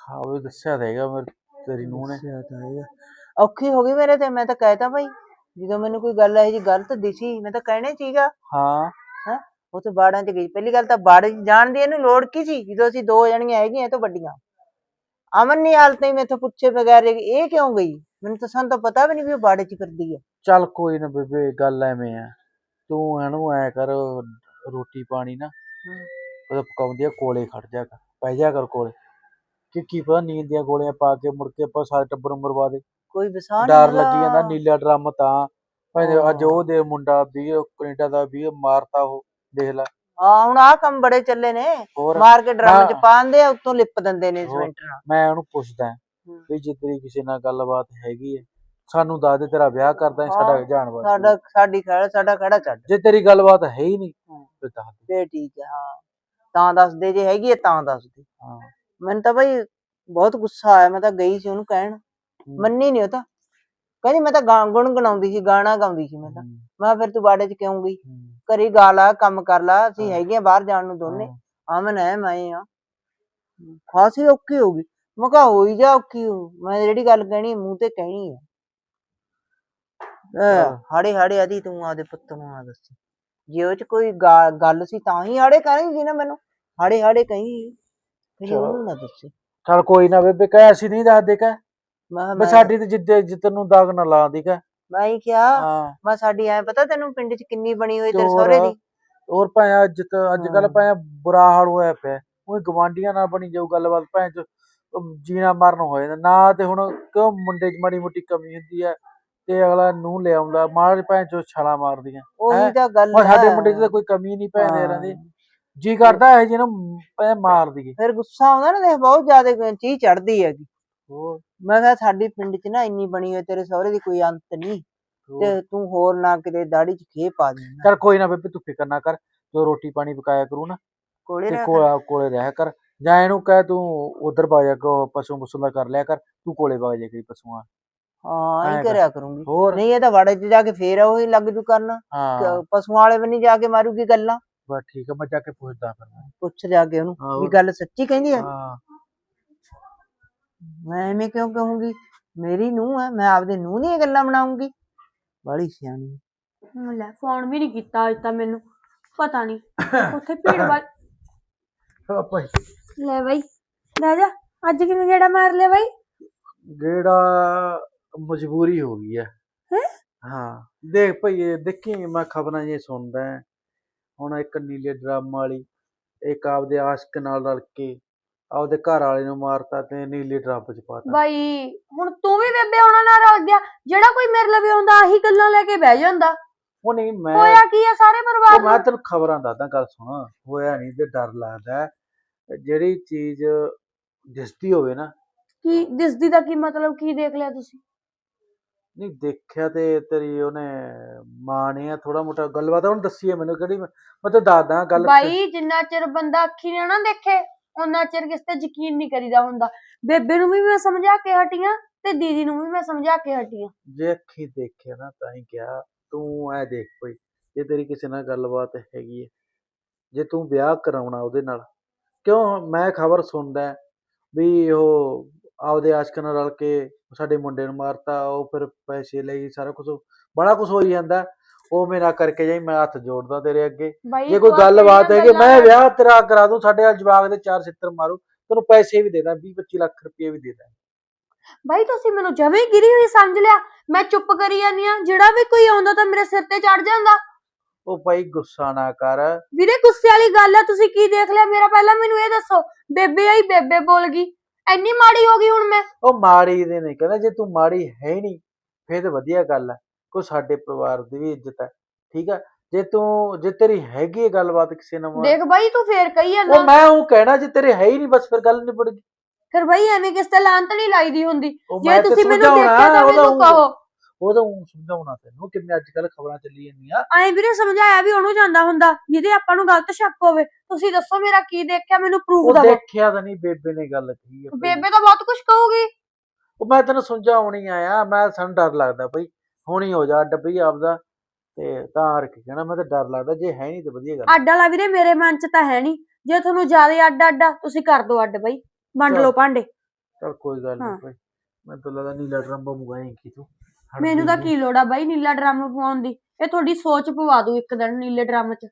ਹਾਂ ਉਹ ਦੱਸਿਆ ਦੇਗਾ ਮੈਂ ਤੇਰੀ ਨੂੰਹ ਨੇ। ਅੱਛਾ ਤਾਂ ਹੈਗਾ। ਔਖੀ ਹੋ ਗਈ ਮੇਰੇ ਤੇ ਮੈਂ ਤਾਂ ਕਹਿਤਾ ਭਾਈ ਜਦੋਂ ਮੈਨੂੰ ਕੋਈ ਗੱਲ ਇਹੋ ਜੀ ਗਲਤ ਦਿਸੀ ਮੈਂ ਤਾਂ ਕਹਿਣਾ ਹੀ ਸੀਗਾ। ਹਾਂ। ਉਹ ਤੇ ਬਾੜਾਂ 'ਚ ਗਈ। ਪਹਿਲੀ ਗੱਲ ਤਾਂ ਬਾੜ ਜਾਣ ਦੀ ਇਹਨੂੰ ਲੋੜ ਕੀ ਸੀ? ਜਦੋਂ ਅਸੀਂ ਦੋ ਜਣੀਆਂ ਹੈਗੀਆਂ ਇਹ ਤੋਂ ਵੱਡੀਆਂ। ਅਮਨ ਨਹੀਂ ਹਾਲਤ ਹੀ ਮੈਥੋਂ ਪੁੱਛੇ ਬਗੈਰ ਇਹ ਕਿਉਂ ਗਈ? ਮੈਨੂੰ ਤਾਂ ਸਾਨੂੰ ਤਾਂ ਪਤਾ ਵੀ ਨਹੀਂ ਵੀ ਉਹ ਬਾੜੇ 'ਚ ਫਿਰਦੀ ਹੈ ਚੱਲ ਕੋਈ ਨਾ ਬੇਬੇ ਗੱਲ ਐਵੇਂ ਆ। ਤੂੰ ਇਹਨੂੰ ਐ ਕਰ ਰੋਟੀ ਪਾਣੀ ਨਾ ਉਹਦਾ ਪਕਾਉਂਦੀ ਆ ਕੋਲੇ ਖੜ ਜਾ ਕਰ ਪੈ ਜਾ ਕਰ ਕੋਲੇ। ਕਿ ਕੀ ਪਤਾ ਨੀਂਦ ਦੀਆਂ ਗੋਲੀਆਂ ਪਾ ਕੇ ਮੁੜ ਕੇ ਆਪਾਂ ਸਾਰੇ ਟੱਬਰ ਨੂੰ ਮਰਵਾ ਦੇ। ਕੋਈ ਵਿਸਾਹ ਡਰ ਲੱਗੀ ਜਾਂਦਾ ਨੀਲਾ ਡਰਮ ਤਾਂ। ਭਾਵੇਂ ਅੱਜ। ਉਹ ਦੇ ਮੁੰਡਾ ਵੀ ਕੈਨੇਡਾ ਦਾ ਵੀ ਮਾਰਤਾ ਉਹ ਦੇਖ ਲੈ। ਹਾਂ ਹੁਣ ਆਹ ਕੰਮ ਬੜੇ ਚੱਲੇ ਨੇ। ਮਾਰ ਕੇ ਡਰਮ 'ਚ। ਪਾਉਂਦੇ ਆ ਉੱਤੋਂ ਲਿਪ ਦਿੰਦੇ ਨੇ ਨਾਲ ਮੈਂ ਉਹਨੂੰ ਪੁੱਛਦਾ। ਵੀ ਜੇ ਤੇਰੀ ਕਿਸੇ ਨਾਲ ਗੱਲਬਾਤ ਹੈਗੀ ਹੈ ਸਾਨੂੰ ਦੱਸ ਦੇ ਤੇਰਾ ਵਿਆਹ ਕਰਦਾ ਹੈ ਸਾਡਾ ਜਾਣ ਵਾਸਤੇ। ਸਾਡਾ ਸਾਡੀ ਖੜਾ ਸਾਡਾ ਖੜਾ ਛੱਡ। ਜੇ ਤੇਰੀ ਗੱਲਬਾਤ ਹੈ ਹੀ ਨਹੀਂ। ਫਿਰ ਦੱਸ ਦੇ। ਠੀਕ ਹੈ ਹਾਂ। ਤਾਂ ਦੱਸ ਦੇ ਜੇ ਹੈਗੀ ਹੈ ਤਾਂ ਦੱਸ ਦੇ। ਹਾਂ। ਮੈਨੂੰ ਤਾਂ ਬਈ ਬਹੁਤ ਗੁੱਸਾ ਆਇਆ ਮੈਂ ਤਾਂ ਗਈ ਸੀ ਉਹਨੂੰ ਕਹਿਣ। ਮੰਨੀ ਨਹੀਂ ਉਹ ਤਾਂ। ਕਹਿੰਦੀ ਮੈਂ ਤਾਂ ਗੁਣ ਗਣਾਉਂਦੀ ਸੀ ਗਾਣਾ ਗਾਉਂਦੀ ਸੀ ਮੈਂ ਤਾਂ। ਮੈਂ ਫਿਰ ਤੂੰ ਬਾੜੇ 'ਚ ਕਿਉਂ ਗਈ? ਘਰੇ ਗਾ ਲਾ ਕੰਮ ਕਰ ਲਾ ਅਸੀਂ। ਹੈਗੇ ਆ ਬਾਹਰ ਜਾਣ ਨੂੰ ਦੋਨੇ। ਹਾਂ। ਅਮਨ ਹੈ ਮੈਂ ਆ। ਖਾਸੀ ਔਖੀ ਹੋ ਗਈ। ਮੈਂ ਕਿਹਾ ਹੋਈ ਜਾ ਔਖੀ ਹੋ। ਮੈਂ ਜਿਹੜੀ ਗੱਲ ਕਹਿਣੀ ਮੂੰਹ ਤੇ ਕਹਿਣੀ ਹੈ। ਹਾੜੇ ਹਾੜੇ ਆਦੀ ਤੂੰ ਆਦੇ ਪੁੱਤ ਨੂੰ ਆ ਦੱਸ। ਜੇ ਉਹ ਚ ਕੋਈ ਗੱਲ ਸੀ ਤਾਂ ਹੀ ਹਾੜੇ ਕਹਿਣੀ ਸੀ ਨਾ ਮੈਨੂੰ। ਹਾੜੇ ਹਾੜੇ ਕਹੀ। ਫਿਰ। ਉਹਨੂੰ ਨਾ ਦੱਸੇ। ਚੱਲ ਕੋਈ ਨਾ ਬੇਬੇ ਕਹਿ ਅਸੀਂ ਨਹੀਂ ਦੱਸਦੇ ਕਹਿ। ਮੈਂ ਸਾਡੀ ਤੇ ਜਿੱਦੇ ਜਿੱਤ ਨੂੰ ਦਾਗ ਨਾ ਲਾ ਦੀ ਕਹਿ। ਮੈਂ ਹੀ ਕਿਹਾ ਮੈਂ ਸਾਡੀ ਐ ਪਤਾ ਤੈਨੂੰ ਪਿੰਡ ਚ ਕਿੰਨੀ ਬਣੀ ਹੋਈ ਤੇਰੇ ਸਹੁਰੇ ਹੋਰ? ਦੀ? ਹੋਰ ਭਾਵੇਂ ਅੱਜ ਅੱਜ ਕੱਲ। ਭਾਵੇਂ ਬੁਰਾ ਹਾਲ ਹੋਇਆ ਪਿਆ। ਉਹ ਗਵਾਂਡੀਆਂ ਨਾਲ ਬਣੀ ਜਾਊ ਗੱਲਬਾਤ ਉਹ ਜੀਣਾ ਮਰਨ ਹੋ ਜਾਂਦਾ। ਨਾ ਤੇ ਹੁਣ ਕਿਉਂ ਮੁੰਡੇ 'ਚ ਮਾੜੀ ਮੋਟੀ ਕਮੀ ਹੁੰਦੀ ਹੈ ਤੇ ਅਗਲਾ ਨੂੰ ਲੈ ਆਉਂਦਾ। ਮਾਰ ਭਾਵੇਂ ਚ ਛਾਲਾ ਮਾਰਦੀਆਂ। ਉਹੀ ਹੈਂ? ਤਾਂ ਗੱਲ ਹੁਣ ਸਾਡੇ ਹੈ। ਮੁੰਡੇ 'ਚ ਤਾਂ ਕੋਈ ਕਮੀ ਨਹੀਂ ਭੈਣ ਦੇ ਦੀ ਹਾਂ। ਜੀ ਕਰਦਾ ਹੈ ਜਿਹਨੂੰ ਭਾਵੇਂ ਮਾਰ ਦਈਏ। ਫਿਰ ਗੁੱਸਾ ਆਉਂਦਾ ਨਾ ਦੇਖ ਬਹੁਤ ਜ਼ਿਆਦਾ ਚੀਜ਼ ਚੜਦੀ ਹੈਗੀ। ਹੋਰ ਮੈਂ ਕਿਹਾ ਸਾਡੀ ਪਿੰਡ 'ਚ ਨਾ ਇੰਨੀ ਬਣੀ ਹੋਈ ਤੇਰੇ ਸਹੁਰੇ ਦੀ ਕੋਈ ਅੰਤ ਨਹੀਂ। ਤੇ ਤੂੰ ਹੋਰ ਨਾ ਕਿਤੇ ਦਾੜੀ 'ਚ ਖੇ ਪਾ ਦੇ ਚੱਲ ਕੋਈ ਨਾ ਬੇਬੇ ਤੂੰ ਫਿਕਰ ਨਾ ਕਰ। ਜੋ ਰੋਟੀ ਪਾਣੀ ਪਕਾਇਆ ਕਰੂ ਨਾ ਕੋਲੇ ਤੇ ਰਹਿ ਕੋਲੇ ਕੋਲੇ ਰਹਿ ਕਰ। ਜਾਂ ਇਹਨੂੰ ਕਹਿ ਤੂੰ ਉਧਰ ਬਾਜਾ ਕੋ ਪਸ਼ੂ ਪਸ਼ੂ ਦਾ ਕਰ ਲਿਆ ਕਰ ਤੂੰ ਕੋਲੇ ਬਾਜਾ ਕਰੀ ਪਸ਼ੂਆਂ ਹਾਂ ਐਂ ਹੀ ਕਰ। ਕਰਿਆ ਕਰੂੰਗੀ। ਹੋਰ? ਨਹੀਂ ਇਹ ਤਾਂ ਵਾੜੇ 'ਚ ਜਾ ਕੇ ਫੇਰ ਉਹੀ ਲੱਗ ਜੂ ਕਰਨ। ਹਾਂ। ਕ- ਪਸ਼ੂਆਂ ਵਾਲੇ ਵੀ ਨਹੀਂ ਜਾ ਕੇ ਮਾਰੂਗੀ ਗੱਲਾਂ। ਬਸ ਠੀਕ ਆ ਮੈਂ ਜਾ ਕੇ ਪੁੱਛਦਾ ਫਿਰ ਮੈਂ। ਪੁੱਛ ਜਾ ਕੇ ਉਹਨੂੰ ਵੀ ਹੋਰ। ਗੱਲ ਸੱਚੀ ਕਹਿੰਦੀ ਹੈ ਹਾਂ। ਮੈਂ ਐਵੇਂ ਕਿਉਂ ਕਹੂੰਗੀ? ਮੇਰੀ ਨੂੰਹ ਹੈ ਮੈਂ ਆਪਦੇ ਨੂੰਹ ਦੀਆਂ ਗੱਲਾਂ ਬਣਾਉਂਗੀ। ਬੜੀ ਸਿਆਣੀ। ਹੁਣ ਲੈ ਫੋਨ ਵੀ ਨਹੀਂ ਕੀਤਾ ਅੱਜ ਤਾਂ ਮੈਨੂੰ ਪਤਾ ਨਹੀਂ। ਉੱਥੇ ਭੀੜ ਵੱਲ [LAUGHS] ਆਪਾਂ ਲੈ ਬਾਈ। ਲੈ ਜਾ ਅੱਜ ਕਿਵੇਂ ਜਿਹੜਾ ਮਾਰ ਲਿਆ ਬਾਈ? ਜਿਹੜਾ ਮਜਬੂਰੀ ਹੋ ਗਈ ਹੈ ਹੈਂ? ਹਾਂ ਦੇਖ ਭਈਏ ਦੇਖੀ ਮੈਂ ਖਬਰਾਂ ਜੇ ਸੁਣਦਾ। ਹੁਣ ਇੱਕ ਨੀਲੇ ਡਰਮ ਵਾਲੀ ਇੱਕ ਆਪਦੇ ਆਸ਼ਕ ਨਾਲ ਰਲ ਕੇ ਆਪਦੇ ਘਰ ਵਾਲੇ ਨੂੰ ਮਾਰਤਾ ਤੇ ਨੀਲੇ ਡਰਮ ਚ ਪਾਤਾ। ਬਾਈ ਹੁਣ ਤੂੰ ਵੀ ਬੇਬੇ ਉਹਨਾਂ ਨਾਲ ਰਲ ਗਿਆ। ਜਿਹੜਾ ਕੋਈ ਮੇਰੇ ਲਈ ਆਉਂਦਾ ਆਹੀ ਗੱਲਾਂ ਲੈ ਕੇ ਬਹਿ ਜਾਂਦਾ। ਉਹ ਨਹੀਂ ਮੈਂ ਹੋਇਆ ਕੀ ਆ? ਸਾਰੇ ਪਰਿਵਾਰ ਉਹ ਮੈਂ ਨੂੰ। ਤੈਨੂੰ ਖਬਰਾਂ ਦੱਸਦਾ ਗੱਲ ਸੁਣ। ਹੋਇਆ ਨਹੀਂ ਤੇ ਡਰ ਲੱਗਦਾ। ਜਿਹੜੀ ਚੀਜ਼ ਦਿਸਦੀ ਹੋਵੇ ਨਾ। ਕੀ ਦਿਸਦੀ ਦਾ ਕੀ ਮਤਲਬ ਕੀ ਦੇਖ ਲਿਆ ਤੁਸੀਂ? ਨਹੀਂ ਦੇਖਿਆ ਤੇ ਤੇਰੀ ਉਹਨੇ ਮਾਂ ਨੇ ਥੋੜਾ ਮੋਟਾ ਗੱਲਬਾਤ ਉਹਨੂੰ ਦੱਸੀ ਹੈ ਮੈਨੂੰ ਕਿਹੜੀ ਮੈਂ ਤਾਂ ਦੱਸਦਾ ਗੱਲ। ਬਾਈ ਜਿੰਨਾ ਚਿਰ ਬੰਦਾ ਅੱਖੀ ਨਾ ਨਾ ਦੇਖੇ ਉਹਨਾਂ ਚਿਰ ਕਿਸ ਤੇ ਯਕੀਨ ਨਹੀਂ ਕਰੀਦਾ ਹੁੰਦਾ। ਬੇਬੇ ਨੂੰ ਵੀ ਮੈਂ ਸਮਝਾ ਕੇ ਹਟੀਆਂ ਤੇ ਦੀਦੀ ਨੂੰ ਵੀ ਮੈਂ ਸਮਝਾ ਕੇ ਹਟੀਆਂ। ਜੇ ਅੱਖੀ ਦੇਖਿਆ ਨਾ ਤਾਂ ਹੀ ਕਿਹਾ ਤੂੰ ਐ ਦੇਖ ਕੋਈ ਜੇ ਤੇਰੀ ਕਿਸੇ ਨਾਲ ਗੱਲਬਾਤ ਹੈਗੀ ਹੈ ਜੇ ਤੂੰ ਵਿਆਹ ਕਰਾਉਣਾ ਉਹਦੇ ਨਾਲ ਕਿਉਂ ਮੈਂ ਖਬਰ ਸੁਣਦਾ ਵੀ ਉਹ ਆਪਦੇ ਆਸ਼ਕ ਨਾਲ ਰਲ ਕੇ ਸਾਡੇ ਮੁੰਡੇ ਨੂੰ ਮਾਰਤਾ ਉਹ ਫਿਰ ਪੈਸੇ ਲਈ ਸਾਰਾ ਕੁਝ ਬੜਾ ਕੁਝ ਹੋਈ ਜਾਂਦਾ ਉਹ ਮੇਰਾ ਕਰਕੇ ਜਾਈ ਮੈਂ ਹੱਥ ਜੋੜਦਾ ਤੇਰੇ ਅੱਗੇ। ਜੇ ਕੋਈ ਗੱਲਬਾਤ ਹੈ ਕਿ ਮੈਂ ਵਿਆਹ ਤੇਰਾ ਕਰਾ ਦੂੰ ਸਾਡੇ ਵਾਲ ਜਵਾਗ ਦੇ ਚਾਰ ਸਿੱਤਰ ਮਾਰੂ ਤੈਨੂੰ ਪੈਸੇ ਵੀ ਦੇ ਦਾਂ 20 25 ਲੱਖ ਰੁਪਏ ਵੀ ਦੇ ਦਾਂ। ਬਾਈ ਤੁਸੀਂ ਮੈਨੂੰ ਜਮੇ ਗਿਰੀ ਹੋਈ ਸਮਝ ਲਿਆ। ਮੈਂ ਚੁੱਪ ਕਰੀ ਜਾਂਦੀ ਆ ਜਿਹੜਾ ਵੀ ਕੋਈ ਆਉਂਦਾ ਤਾਂ ਮੇਰੇ ਸਿਰ ਤੇ ਚੜ ਜਾਂਦਾ। ਉਹ ਭਾਈ ਗੁੱਸਾ ਨਾ ਕਰ। ਵੀਰੇ ਗੁੱਸੇ ਵਾਲੀ ਗੱਲ ਆ ਤੁਸੀਂ ਕੀ ਦੇਖ ਲਿਆ? ਮੇਰਾ ਪਹਿਲਾਂ ਮੈਨੂੰ ਇਹ ਦੱਸੋ ਬੇਬੇ ਆਈ ਬੇਬੇ ਬੋਲ ਗਈ। ਐਨੀ ਮਾੜੀ ਹੋ ਗਈ ਹੁਣ ਮੈਂ। ਉਹ ਮਾੜੀ ਦੇ ਨਹੀਂ ਕਹਿੰਦਾ ਜੇ ਤੂੰ ਮਾੜੀ ਹੈ ਨਹੀਂ ਫੇਰ ਤਾਂ ਵਧੀਆ ਗੱਲ ਹੈ ਕੋਈ ਸਾਡੇ ਪਰਿਵਾਰ ਦੀ ਵੀ ਇੱਜ਼ਤ ਹੈ ਠੀਕ ਹੈ ਜੇ ਤੂੰ ਜੇ ਤੇਰੀ ਹੈਗੀ ਗੱਲਬਾਤ ਕਿਸੇ ਨਾਲ ਦੇਖ ਬਾਈ ਤੂੰ ਫੇਰ ਕਹੀ ਉਹ ਜਾਂਦਾ ਮੈਂ ਉਹ ਕਹਿਣਾ ਜੇ ਤੇਰੇ ਹੈ ਹੀ ਨਹੀਂ ਬਸ ਫਿਰ ਗੱਲ ਨਿਬੜ ਗਈ। ਫਿਰ ਬਾਈ ਐਵੇਂ ਕਿਸ ਤੇ ਲਾਂਤ ਨਹੀਂ ਲਾਈਦੀ ਹੁੰਦੀ। ਉਹ ਜੇ ਤੁਸੀਂ ਮੈਨੂੰ ਦੇਖਿਆ ਤਾਂ ਮੈਨੂੰ ਕਹੋ। ਉਹਦਾ ਸਮਝਾਉਣਾ ਤੈਨੂੰ ਕਿਵੇਂ ਅੱਜ ਕੱਲ ਖਬਰਾਂ ਚੱਲੀ ਜਾਂਦੀਆਂ। ਐਂ ਵੀਰੇ ਸਮਝਾਇਆ ਵੀ ਉਹਨੂੰ ਜਾਂਦਾ ਹੁੰਦਾ ਜਿਹਦੇ ਆਪਾਂ ਨੂੰ ਗਲਤ ਸ਼ੱਕ ਹੋਵੇ। ਤੁਸੀਂ ਦੱਸੋ ਮੇਰਾ ਕੀ ਦੇਖਿਆ ਮੈਨੂੰ ਪ੍ਰੂਫ ਉਹ ਦਵੋ। ਦੇਖਿਆ ਤਾਂ ਨਹੀਂ ਬੇਬੇ ਨੇ ਗੱਲ ਕਹੀ ਹੈ ਭਾਈ। ਬੇਬੇ ਤਾਂ ਬਹੁਤ ਕੁਝ ਕਹੂਗੀ। ਉਹ ਮੈਂ ਤੈਨੂੰ ਸਮਝਾਉਣ ਆਇਆ ਮੈਂ ਸਾਨੂੰ ਡਰ ਲੱਗਦਾ ਬਈ ਹੁਣੀ ਹੋ ਜਾ ਡੱਬੀ ਆਪਦਾ। ਤੇ ਤਾਂ ਕੇ ਕਹਿਣਾ ਮੈਂ ਤਾਂ ਡਰ ਲੱਗਦਾ ਜੇ ਹੈ ਨਹੀਂ ਤੇ ਵਧੀਆ ਗੱਲ। ਅੱਡ ਵਾਲਾ ਵੀਰੇ ਮੇਰੇ ਮਨ 'ਚ ਤਾਂ ਹੈ ਨਹੀਂ। ਜੇ ਤੁਹਾਨੂੰ ਜ਼ਿਆਦਾ ਅੱਡ ਅੱਡ ਆ ਤੁਸੀਂ ਕਰ ਦਿਓ ਅੱਡ ਬਾਈ। ਵੰਡ। ਲਓ ਭਾਂਡੇ। ਚਲ ਕੋਈ ਗੱਲ ਹਾਂ। ਨਹੀਂ ਭਾਈ ਮੈਂ ਤਾਂ ਲੱਗਦਾ ਨੀਲਾ ਡਰਮ ਮੰਗਵਾਏਂਗੀ ਤੂੰ। ਮੈਨੂੰ ਤਾਂ। ਕੀ ਲੋੜ ਆ ਬਾਈ ਨੀਲਾ ਡਰਮ ਪਵਾਉਣ ਦੀ ਇਹ ਤੁਹਾਡੀ ਸੋਚ ਪਵਾ ਦੂ ਇੱਕ ਦਿਨ ਨੀਲੇ ਡਰਮ 'ਚ